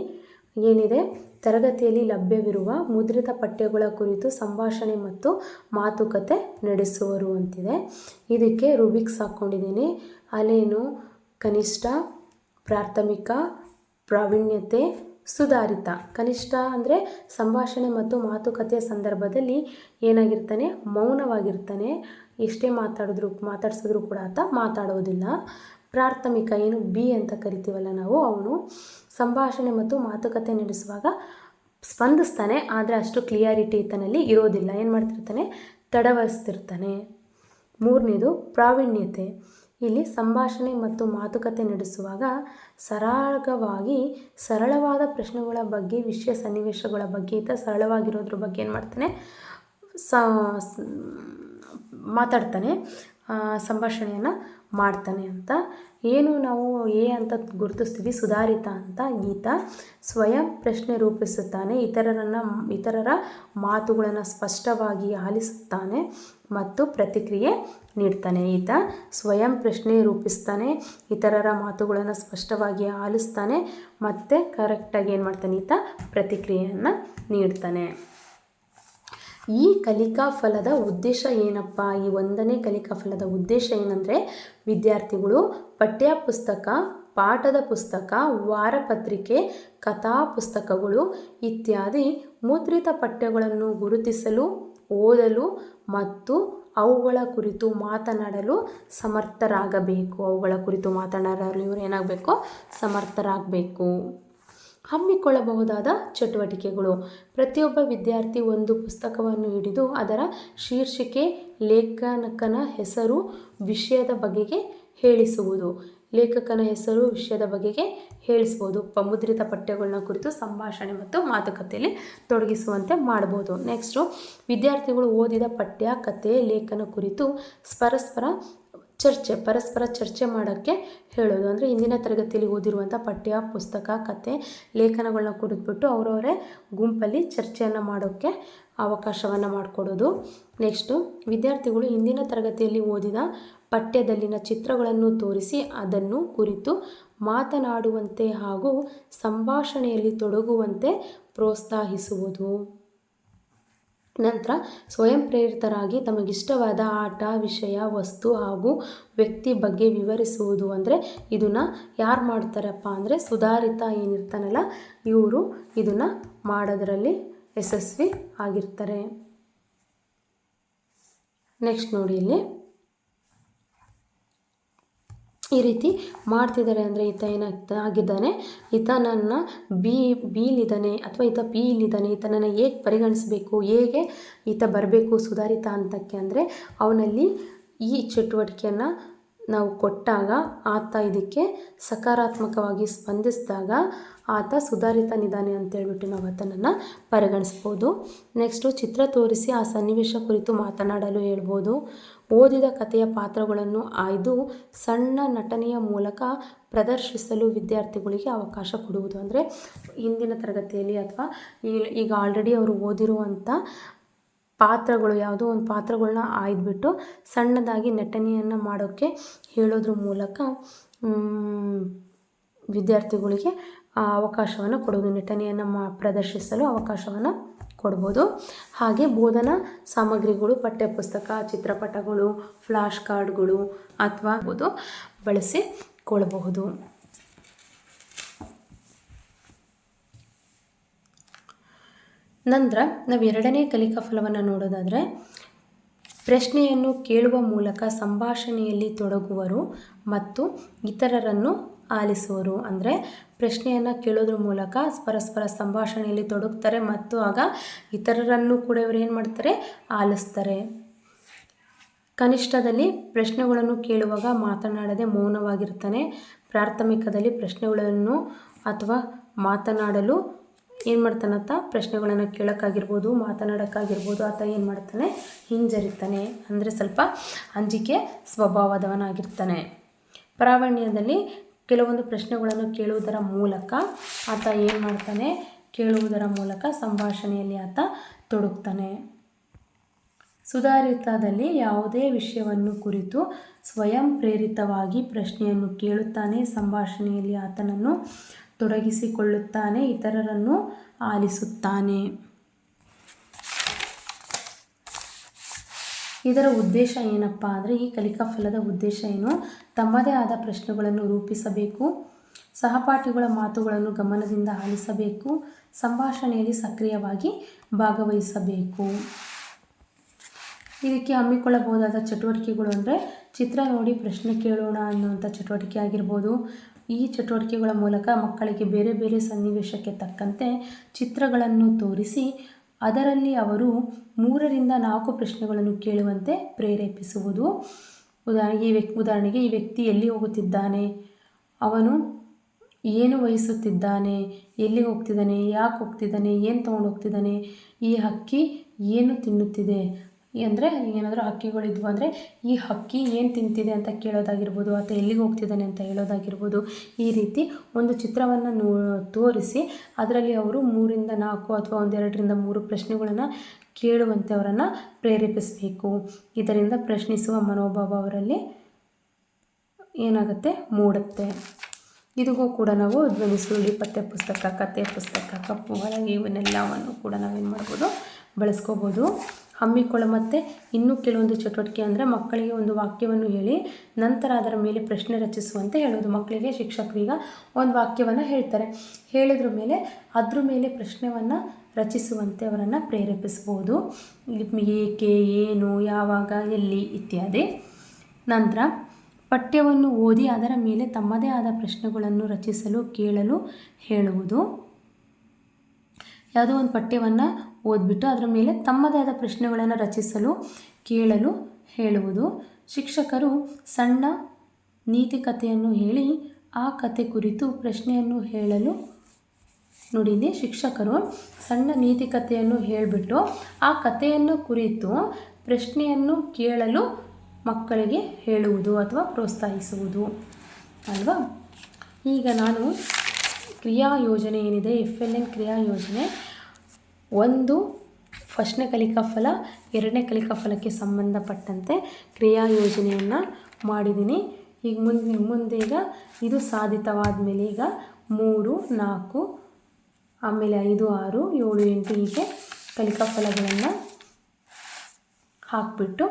ಏನಿದೆ? ತರಗತಿಯಲ್ಲಿ ಲಭ್ಯವಿರುವ ಮುದ್ರಿತ ಪಠ್ಯಗಳ ಕುರಿತು ಸಂಭಾಷಣೆ ಮತ್ತು ಮಾತುಕತೆ ನಡೆಸುವರು ಅಂತಿದೆ. ಇದಕ್ಕೆ ರುಬಿಕ್ಸ್ ಹಾಕ್ಕೊಂಡಿದ್ದೀನಿ ಅಲೇನು ಕನಿಷ್ಠ, ಪ್ರಾಥಮಿಕ, ಪ್ರಾವೀಣ್ಯತೆ, ಸುಧಾರಿತ. ಕನಿಷ್ಠ ಅಂದರೆ ಸಂಭಾಷಣೆ ಮತ್ತು ಮಾತುಕತೆಯ ಸಂದರ್ಭದಲ್ಲಿ ಏನಾಗಿರ್ತಾನೆ? ಮೌನವಾಗಿರ್ತಾನೆ. ಎಷ್ಟೇ ಮಾತಾಡಿದ್ರು, ಮಾತಾಡ್ಸಿದ್ರು ಕೂಡ ಆತ ಮಾತಾಡೋದಿಲ್ಲ. ಪ್ರಾಥಮಿಕ ಏನು ಬಿ ಅಂತ ಕರಿತೀವಲ್ಲ ನಾವು, ಅವನು ಸಂಭಾಷಣೆ ಮತ್ತು ಮಾತುಕತೆ ನಡೆಸುವಾಗ ಸ್ಪಂದಿಸ್ತಾನೆ, ಆದರೆ ಅಷ್ಟು ಕ್ಲಿಯಾರಿಟಿ ಈತನಲ್ಲಿ ಇರೋದಿಲ್ಲ. ಏನು ಮಾಡ್ತಿರ್ತಾನೆ? ತಡವರಿಸ್ತಿರ್ತಾನೆ ಮೂರನೇದು ಪ್ರಾವೀಣ್ಯತೆ. ಇಲ್ಲಿ ಸಂಭಾಷಣೆ ಮತ್ತು ಮಾತುಕತೆ ನಡೆಸುವಾಗ ಸರಾಗವಾಗಿ ಸರಳವಾದ ಪ್ರಶ್ನೆಗಳ ಬಗ್ಗೆ, ವಿಷಯ ಸನ್ನಿವೇಶಗಳ ಬಗ್ಗೆ ಈತ ಸರಳವಾಗಿರೋದ್ರ ಬಗ್ಗೆ ಏನು ಮಾಡ್ತಾನೆ? ಸ ಮಾತಾಡ್ತಾನೆ. ಸಂಭಾಷಣೆಯನ್ನು ಮಾಡ್ತಾನೆ ಅಂತ. ಏನು ನಾವು ಎ ಅಂತ ಗುರುತಿಸ್ತೀವಿ, ಸುಧಾರಿತ ಅಂತ ಈತ ಸ್ವಯಂ ಪ್ರಶ್ನೆ ರೂಪಿಸುತ್ತಾನೆ. ಇತರರನ್ನು, ಇತರರ ಮಾತುಗಳನ್ನು ಸ್ಪಷ್ಟವಾಗಿ ಆಲಿಸುತ್ತಾನೆ ಮತ್ತು ಪ್ರತಿಕ್ರಿಯೆ ನೀಡ್ತಾನೆ. ಈತ ಸ್ವಯಂ ಪ್ರಶ್ನೆ ರೂಪಿಸ್ತಾನೆ, ಇತರರ ಮಾತುಗಳನ್ನು ಸ್ಪಷ್ಟವಾಗಿ ಆಲಿಸ್ತಾನೆ, ಮತ್ತು ಕರೆಕ್ಟಾಗಿ ಏನು ಮಾಡ್ತಾನೆ ಈತ ಪ್ರತಿಕ್ರಿಯೆಯನ್ನು ನೀಡ್ತಾನೆ. ಈ ಕಲಿಕಾ ಫಲದ ಉದ್ದೇಶ ಏನಪ್ಪ? ಈ ಒಂದನೇ ಕಲಿಕಾ ಫಲದ ಉದ್ದೇಶ ಏನಂದರೆ, ವಿದ್ಯಾರ್ಥಿಗಳು ಪಠ್ಯ ಪುಸ್ತಕ ಪಾಠದ ಪುಸ್ತಕ, ವಾರಪತ್ರಿಕೆ ಕಥಾ ಪುಸ್ತಕಗಳು ಇತ್ಯಾದಿ ಮುದ್ರಿತ ಪಠ್ಯಗಳನ್ನು ಗುರುತಿಸಲು, ಓದಲು ಮತ್ತು ಅವುಗಳ ಕುರಿತು ಮಾತನಾಡಲು ಸಮರ್ಥರಾಗಬೇಕು. ಅವುಗಳ ಕುರಿತು ಮಾತನಾಡಲು ಇವರು ಏನಾಗಬೇಕು? ಸಮರ್ಥರಾಗಬೇಕು. ಹಮ್ಮಿಕೊಳ್ಳಬಹುದಾದ ಚಟುವಟಿಕೆಗಳು. ಪ್ರತಿಯೊಬ್ಬ ವಿದ್ಯಾರ್ಥಿ ಒಂದು ಪುಸ್ತಕವನ್ನು ಹಿಡಿದು ಅದರ ಶೀರ್ಷಿಕೆ, ಲೇಖನಕನ ಹೆಸರು, ವಿಷಯದ ಬಗೆಗೆ ಹೇಳಿಸುವುದು. ಲೇಖಕನ ಹೆಸರು, ವಿಷಯದ ಬಗೆಗೆ ಹೇಳಿಸ್ಬೋದು ಮುದ್ರಿತ ಪಠ್ಯಗಳನ್ನ ಕುರಿತು ಸಂಭಾಷಣೆ ಮತ್ತು ಮಾತುಕತೆಯಲ್ಲಿ ತೊಡಗಿಸುವಂತೆ ಮಾಡ್ಬೋದು ನೆಕ್ಸ್ಟು ವಿದ್ಯಾರ್ಥಿಗಳು ಓದಿದ ಪಠ್ಯ, ಕತೆ, ಲೇಖನ ಕುರಿತು ಪರಸ್ಪರ ಚರ್ಚೆ, ಪರಸ್ಪರ ಚರ್ಚೆ ಮಾಡೋಕ್ಕೆ ಹೇಳೋದು. ಅಂದರೆ ಇಂದಿನ ತರಗತಿಯಲ್ಲಿ ಓದಿರುವಂಥ ಪಠ್ಯ, ಪುಸ್ತಕ, ಕತೆ ಲೇಖನಗಳನ್ನ ಕುರಿತುಬಿಟ್ಟು ಅವರವರೇ ಗುಂಪಲ್ಲಿ ಚರ್ಚೆಯನ್ನು ಮಾಡೋಕ್ಕೆ ಅವಕಾಶವನ್ನು ಮಾಡಿಕೊಡೋದು. ನೆಕ್ಸ್ಟು, ವಿದ್ಯಾರ್ಥಿಗಳು ಇಂದಿನ ತರಗತಿಯಲ್ಲಿ ಓದಿದ ಪಠ್ಯದಲ್ಲಿನ ಚಿತ್ರಗಳನ್ನು ತೋರಿಸಿ ಅದನ್ನು ಕುರಿತು ಮಾತನಾಡುವಂತೆ ಹಾಗೂ ಸಂಭಾಷಣೆಯಲ್ಲಿ ತೊಡಗುವಂತೆ ಪ್ರೋತ್ಸಾಹಿಸುವುದು. ನಂತರ ಸ್ವಯಂ ಪ್ರೇರಿತರಾಗಿ ತಮಗಿಷ್ಟವಾದ ಆಟ, ವಿಷಯ, ವಸ್ತು ಹಾಗೂ ವ್ಯಕ್ತಿ ಬಗ್ಗೆ ವಿವರಿಸುವುದು ಅಂದರೆ ಇದನ್ನು ಯಾರು ಮಾಡ್ತಾರಪ್ಪ ಅಂದರೆ ಸುಧಾರಿತ ಏನಿರ್ತಾನಲ್ಲ, ಇವರು ಇದನ್ನು ಮಾಡೋದರಲ್ಲಿ ಯಶಸ್ವಿ ಆಗಿರ್ತಾರೆ. ನೆಕ್ಸ್ಟ್ ನೋಡಿ ಇಲ್ಲಿ. ಈ ರೀತಿ ಮಾಡ್ತಿದ್ದಾರೆ ಅಂದರೆ ಈತ ಏನಾಗ್ತ, ಆಗಿದ್ದಾನೆ. ಈತ ನನ್ನ ಬಿ, ಬೀಲಿದ್ದಾನೆ ಅಥವಾ ಈತ ಪಿ ಇಲ್ಲಿದ್ದಾನೆ ಈತನನ್ನು ಹೇಗೆ ಪರಿಗಣಿಸಬೇಕು, ಹೇಗೆ ಈತ ಬರಬೇಕು ಸುಧಾರಿತ ಹಂತಕ್ಕೆ ಅಂದರೆ ಅವನಲ್ಲಿ ಈ ಚಟುವಟಿಕೆಯನ್ನು ನಾವು ಕೊಟ್ಟಾಗ ಆತ ಇದಕ್ಕೆ ಸಕಾರಾತ್ಮಕವಾಗಿ ಸ್ಪಂದಿಸಿದಾಗ ಆತ ಸುಧಾರಿತ ನಿಧಾನಿ ಅಂತೇಳ್ಬಿಟ್ಟು ನಾವು ಆತನನ್ನು ಪರಿಗಣಿಸ್ಬೋದು. ನೆಕ್ಸ್ಟು ಚಿತ್ರ ತೋರಿಸಿ ಆ ಸನ್ನಿವೇಶ ಕುರಿತು ಮಾತನಾಡಲು ಹೇಳ್ಬೋದು. ಓದಿದ ಕಥೆಯ ಪಾತ್ರಗಳನ್ನು ಆಯ್ದು ಸಣ್ಣ ನಟನೆಯ ಮೂಲಕ ಪ್ರದರ್ಶಿಸಲು ವಿದ್ಯಾರ್ಥಿಗಳಿಗೆ ಅವಕಾಶ ಕೊಡುವುದು. ಅಂದರೆ ಹಿಂದಿನ ತರಗತಿಯಲ್ಲಿ ಅಥವಾ ಈಗ ಆಲ್ರೆಡಿ ಅವರು ಓದಿರುವಂಥ ಪಾತ್ರಗಳು ಯಾವುದೋ ಒಂದು ಪಾತ್ರಗಳನ್ನ ಆಯ್ದುಬಿಟ್ಟು ಸಣ್ಣದಾಗಿ ನಟನೆಯನ್ನು ಮಾಡೋಕ್ಕೆ ಹೇಳೋದ್ರ ಮೂಲಕ ವಿದ್ಯಾರ್ಥಿಗಳಿಗೆ ಅವಕಾಶವನ್ನು ಕೊಡೋದು ನಟನೆಯನ್ನು ಮಾ, ಪ್ರದರ್ಶಿಸಲು ಅವಕಾಶವನ್ನು ಕೊಡ್ಬೋದು. ಹಾಗೆ ಬೋಧನಾ ಸಾಮಗ್ರಿಗಳು, ಪಠ್ಯಪುಸ್ತಕ, ಚಿತ್ರಪಟಗಳು, ಫ್ಲಾಶ್ ಕಾರ್ಡ್ಗಳು ಅಥವಾ ಬಳಸಿಕೊಳ್ಳಬಹುದು. ನಂತರ ನಾವು ಎರಡನೇ ಕಲಿಕಾ ಫಲವನ್ನು ನೋಡೋದಾದರೆ, ಪ್ರಶ್ನೆಯನ್ನು ಕೇಳುವ ಮೂಲಕ ಸಂಭಾಷಣೆಯಲ್ಲಿ ತೊಡಗುವರು ಮತ್ತು ಇತರರನ್ನು ಆಲಿಸುವರು ಅಂದರೆ ಪ್ರಶ್ನೆಯನ್ನು ಕೇಳೋದ್ರ ಮೂಲಕ ಪರಸ್ಪರ ಸಂಭಾಷಣೆಯಲ್ಲಿ ತೊಡಗ್ತಾರೆ ಮತ್ತು ಆಗ ಇತರರನ್ನು ಕೂಡ ಇವರು ಏನು ಮಾಡ್ತಾರೆ? ಆಲಿಸ್ತಾರೆ. ಕನಿಷ್ಠದಲ್ಲಿ ಪ್ರಶ್ನೆಗಳನ್ನು ಕೇಳುವಾಗ ಮಾತನಾಡದೆ ಮೌನವಾಗಿರ್ತಾನೆ. ಪ್ರಾಥಮಿಕದಲ್ಲಿ ಪ್ರಶ್ನೆಗಳನ್ನು ಅಥವಾ ಮಾತನಾಡಲು ಏನು ಮಾಡ್ತಾನಂತ ಪ್ರಶ್ನೆಗಳನ್ನು ಕೇಳೋಕ್ಕಾಗಿರ್ಬೋದು, ಮಾತನಾಡೋಕ್ಕಾಗಿರ್ಬೋದು, ಆತ ಏನು ಮಾಡ್ತಾನೆ? ಹಿಂಜರಿತಾನೆ. ಅಂದರೆ ಸ್ವಲ್ಪ ಅಂಜಿಕೆ ಸ್ವಭಾವದವನಾಗಿರ್ತಾನೆ. ಪ್ರಾವೀಣ್ಯದಲ್ಲಿ ಕೆಲವೊಂದು ಪ್ರಶ್ನೆಗಳನ್ನು ಕೇಳುವುದರ ಮೂಲಕ ಆತ ಏನು ಮಾಡ್ತಾನೆ? ಕೇಳುವುದರ ಮೂಲಕ ಸಂಭಾಷಣೆಯಲ್ಲಿ ಆತ ತೊಡಗ್ತಾನೆ. ಸುಧಾರಿತದಲ್ಲಿ ಯಾವುದೇ ವಿಷಯವನ್ನು ಕುರಿತು ಸ್ವಯಂ ಪ್ರೇರಿತವಾಗಿ ಪ್ರಶ್ನೆಯನ್ನು ಕೇಳುತ್ತಾನೆ, ಸಂಭಾಷಣೆಯಲ್ಲಿ ಆತನನ್ನು ತೊಡಗಿಸಿಕೊಳ್ಳುತ್ತಾನೆ, ಇತರರನ್ನು ಆಲಿಸುತ್ತಾನೆ. ಇದರ ಉದ್ದೇಶ ಏನಪ್ಪ ಅಂದರೆ ಈ ಕಲಿಕಾ ಫಲದ ಉದ್ದೇಶ ಏನು? ತಮ್ಮದೇ ಆದ ಪ್ರಶ್ನೆಗಳನ್ನು ರೂಪಿಸಬೇಕು, ಸಹಪಾಠಿಗಳ ಮಾತುಗಳನ್ನು ಗಮನದಿಂದ ಆಲಿಸಬೇಕು, ಸಂಭಾಷಣೆಯಲ್ಲಿ ಸಕ್ರಿಯವಾಗಿ ಭಾಗವಹಿಸಬೇಕು. ಇದಕ್ಕೆ ಹಮ್ಮಿಕೊಳ್ಳಬಹುದಾದ ಚಟುವಟಿಕೆಗಳು ಅಂದರೆ ಚಿತ್ರ ನೋಡಿ, ಪ್ರಶ್ನೆ ಕೇಳೋಣ ಅನ್ನುವಂಥ ಚಟುವಟಿಕೆ ಆಗಿರ್ಬೋದು. ಈ ಚಟುವಟಿಕೆಗಳ ಮೂಲಕ ಮಕ್ಕಳಿಗೆ ಬೇರೆ ಬೇರೆ ಸನ್ನಿವೇಶಕ್ಕೆ ತಕ್ಕಂತೆ ಚಿತ್ರಗಳನ್ನು ತೋರಿಸಿ ಅದರಲ್ಲಿ ಅವರು ಮೂರರಿಂದ ನಾಲ್ಕು ಪ್ರಶ್ನೆಗಳನ್ನು ಕೇಳುವಂತೆ ಪ್ರೇರೇಪಿಸುವುದು. ಉದಾಹರಣೆಗೆ ಈ ವ್ಯಕ್ತಿ, ಉದಾಹರಣೆಗೆ ಈ ವ್ಯಕ್ತಿ ಎಲ್ಲಿ ಹೋಗುತ್ತಿದ್ದಾನೆ? ಅವನು ಏನು ವಹಿಸುತ್ತಿದ್ದಾನೆ? ಎಲ್ಲಿಗೆ ಹೋಗ್ತಿದ್ದಾನೆ? ಯಾಕೆ ಹೋಗ್ತಿದ್ದಾನೆ? ಏನು ತೊಗೊಂಡು ಹೋಗ್ತಿದ್ದಾನೆ? ಈ ಹಕ್ಕಿ ಏನು ತಿನ್ನುತ್ತಿದೆ? ಅಂದರೆ ಏನಾದರೂ ಹಕ್ಕಿಗಳಿದ್ವು ಅಂದರೆ ಈ ಹಕ್ಕಿ ಏನು ತಿಂತಿದೆ ಅಂತ ಕೇಳೋದಾಗಿರ್ಬೋದು ಅಥವಾ ಎಲ್ಲಿಗೆ ಹೋಗ್ತಿದ್ದಾನೆ ಅಂತ ಹೇಳೋದಾಗಿರ್ಬೋದು, ಈ ರೀತಿ ಒಂದು ಚಿತ್ರವನ್ನು ನೋ, ತೋರಿಸಿ ಅದರಲ್ಲಿ ಅವರು ಮೂರಿಂದ ನಾಲ್ಕು ಅಥವಾ ಒಂದೆರಡರಿಂದ ಮೂರು ಪ್ರಶ್ನೆಗಳನ್ನು ಕೇಳುವಂತೆ ಅವರನ್ನು ಪ್ರೇರೇಪಿಸಬೇಕು. ಇದರಿಂದ ಪ್ರಶ್ನಿಸುವ ಮನೋಭಾವ ಅವರಲ್ಲಿ ಏನಾಗುತ್ತೆ? ಮೂಡುತ್ತೆ. ಇದಿಗೂ ಕೂಡ ನಾವು ಧ್ವನಿ ಸುರುಳಿ ಪಠ್ಯ ಪುಸ್ತಕ, ಕಥೆ ಪುಸ್ತಕ, ಕಪ್ಪು ಹೊರಗೆ ಇವನ್ನೆಲ್ಲವನ್ನು ಕೂಡ ನಾವೇನು ಮಾಡ್ಬೋದು? ಬಳಸ್ಕೋಬೋದು. ಹಮ್ಮಿಕೊಳ್ಳ ಮತ್ತು ಇನ್ನೂ ಕೆಲವೊಂದು ಚಟುವಟಿಕೆ ಅಂದರೆ ಮಕ್ಕಳಿಗೆ ಒಂದು ವಾಕ್ಯವನ್ನು ಹೇಳಿ, ನಂತರ ಅದರ ಮೇಲೆ ಪ್ರಶ್ನೆ ರಚಿಸುವಂತೆ ಹೇಳೋದು ಮಕ್ಕಳಿಗೆ ಶಿಕ್ಷಕರೀಗ ಒಂದು ವಾಕ್ಯವನ್ನು ಹೇಳ್ತಾರೆ. ಹೇಳಿದ್ರ ಮೇಲೆ ಅದ್ರ ಮೇಲೆ ಪ್ರಶ್ನೆಯನ್ನು ರಚಿಸುವಂತೆ ಅವರನ್ನು ಪ್ರೇರೇಪಿಸ್ಬೋದು ಏಕೆ, ಏನು, ಯಾವಾಗ, ಎಲ್ಲಿ ಇತ್ಯಾದಿ. ನಂತರ, ಪಠ್ಯವನ್ನು ಓದಿ ಅದರ ಮೇಲೆ ತಮ್ಮದೇ ಆದ ಪ್ರಶ್ನೆಗಳನ್ನು ರಚಿಸಲು, ಕೇಳಲು ಹೇಳುವುದು. ಯಾವುದೋ ಒಂದು ಪಠ್ಯವನ್ನು ಓದ್ಬಿಟ್ಟು ಅದರ ಮೇಲೆ ತಮ್ಮದೇ ಆದ ಪ್ರಶ್ನೆಗಳನ್ನು ರಚಿಸಲು, ಕೇಳಲು ಹೇಳುವುದು. ಶಿಕ್ಷಕರು ಸಣ್ಣ ನೀತಿ ಕಥೆಯನ್ನು ಹೇಳಿ ಆ ಕತೆ ಕುರಿತು ಪ್ರಶ್ನೆಯನ್ನು ಹೇಳಲು ನೋಡಿ ಶಿಕ್ಷಕರು ಸಣ್ಣ ನೀತಿ ಕಥೆಯನ್ನು ಹೇಳಿಬಿಟ್ಟು ಆ ಕಥೆಯನ್ನು ಕುರಿತು ಪ್ರಶ್ನೆಯನ್ನು ಕೇಳಲು ಮಕ್ಕಳಿಗೆ ಹೇಳುವುದು ಅಥವಾ ಪ್ರೋತ್ಸಾಹಿಸುವುದು. ಅಲ್ವಾ? ಈಗ ನಾನು ಕ್ರಿಯಾ ಯೋಜನೆ ಏನಿದೆ ಎಫ್ ಎಲ್ ಎನ್ ಕ್ರಿಯಾ ಯೋಜನೆ. ಒಂದು, ಫಸ್ಟ್ನೇ ಕಲಿಕಾ ಫಲ ಎರಡನೇ ಕಲಿಕಾ ಫಲಕ್ಕೆ ಸಂಬಂಧಪಟ್ಟಂತೆ ಕ್ರಿಯಾ ಯೋಜನೆಯನ್ನು ಮಾಡಿದ್ದೀನಿ ಈಗ ಮುಂದೆ ಮುಂದೆ ಈಗ ಇದು ಸಾಧಿತವಾದ ಮೇಲೆ ಈಗ ಮೂರು, ನಾಲ್ಕು, ಆಮೇಲೆ ಐದು, ಆರು, ಏಳು, ಎಂಟು ಹೀಗೆ ಕಲಿಕಾ ಫಲಗಳನ್ನು ಹಾಕಿಬಿಟ್ಟು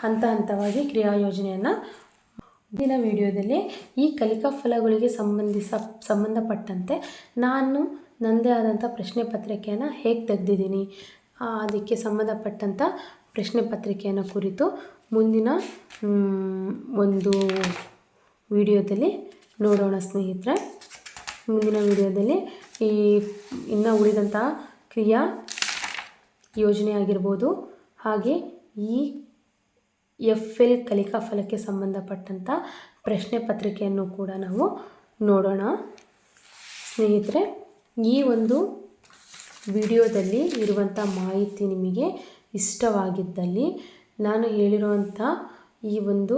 ಹಂತ ಹಂತವಾಗಿ ಕ್ರಿಯಾ ಯೋಜನೆಯನ್ನು ಮುಂದಿನ ವಿಡಿಯೋದಲ್ಲಿ ಈ ಕಲಿಕಾ ಫಲಗಳಿಗೆ ಸಂಬಂಧಿಸ, ಸಂಬಂಧಪಟ್ಟಂತೆ ನಾನು ನನ್ನದೇ ಆದಂಥ ಪ್ರಶ್ನೆ ಪತ್ರಿಕೆಯನ್ನು ಹೇಗೆ ತೆಗೆದಿದ್ದೀನಿ? ಅದಕ್ಕೆ ಸಂಬಂಧಪಟ್ಟಂಥ ಪ್ರಶ್ನೆ ಪತ್ರಿಕೆಯನ್ನು ಕುರಿತು ಮುಂದಿನ ಒಂದು ವಿಡಿಯೋದಲ್ಲಿ ನೋಡೋಣ ಸ್ನೇಹಿತರೆ. ಮುಂದಿನ ವಿಡಿಯೋದಲ್ಲಿ ಈ ಇನ್ನು ಉಳಿದಂತಹ ಕ್ರಿಯಾ ಯೋಜನೆ ಆಗಿರ್ಬೋದು, ಹಾಗೆ ಈ ಎಫ್ ಎಲ್ ಕಲಿಕಾ ಫಲಕ್ಕೆ ಸಂಬಂಧಪಟ್ಟಂಥ ಪ್ರಶ್ನೆ ಪತ್ರಿಕೆಯನ್ನು ಕೂಡ ನಾವು ನೋಡೋಣ ಸ್ನೇಹಿತರೆ. ಈ ಒಂದು ವಿಡಿಯೋದಲ್ಲಿ ಇರುವಂಥ ಮಾಹಿತಿ ನಿಮಗೆ ಇಷ್ಟವಾಗಿದ್ದಲ್ಲಿ ನಾನು ಹೇಳಿರುವಂಥ ಈ ಒಂದು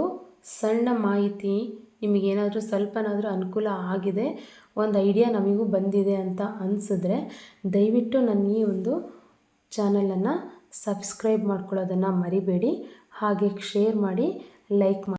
ಸಣ್ಣ ಮಾಹಿತಿ ನಿಮಗೇನಾದರೂ ಸ್ವಲ್ಪನಾದರೂ ಅನುಕೂಲ ಆಗಿದೆ, ಒಂದು ಐಡಿಯಾ ನಮಗೂ ಬಂದಿದೆ ಅಂತ ಅನಿಸಿದ್ರೆ ದಯವಿಟ್ಟು ನನ್ನ ಈ ಒಂದು ಚಾನಲನ್ನು ಸಬ್ಸ್ಕ್ರೈಬ್ ಮಾಡ್ಕೊಳ್ಳೋದನ್ನು ಮರಿಬೇಡಿ, ಹಾಗೆ ಶೇರ್ ಮಾಡಿ, ಲೈಕ್ ಮಾಡಿ.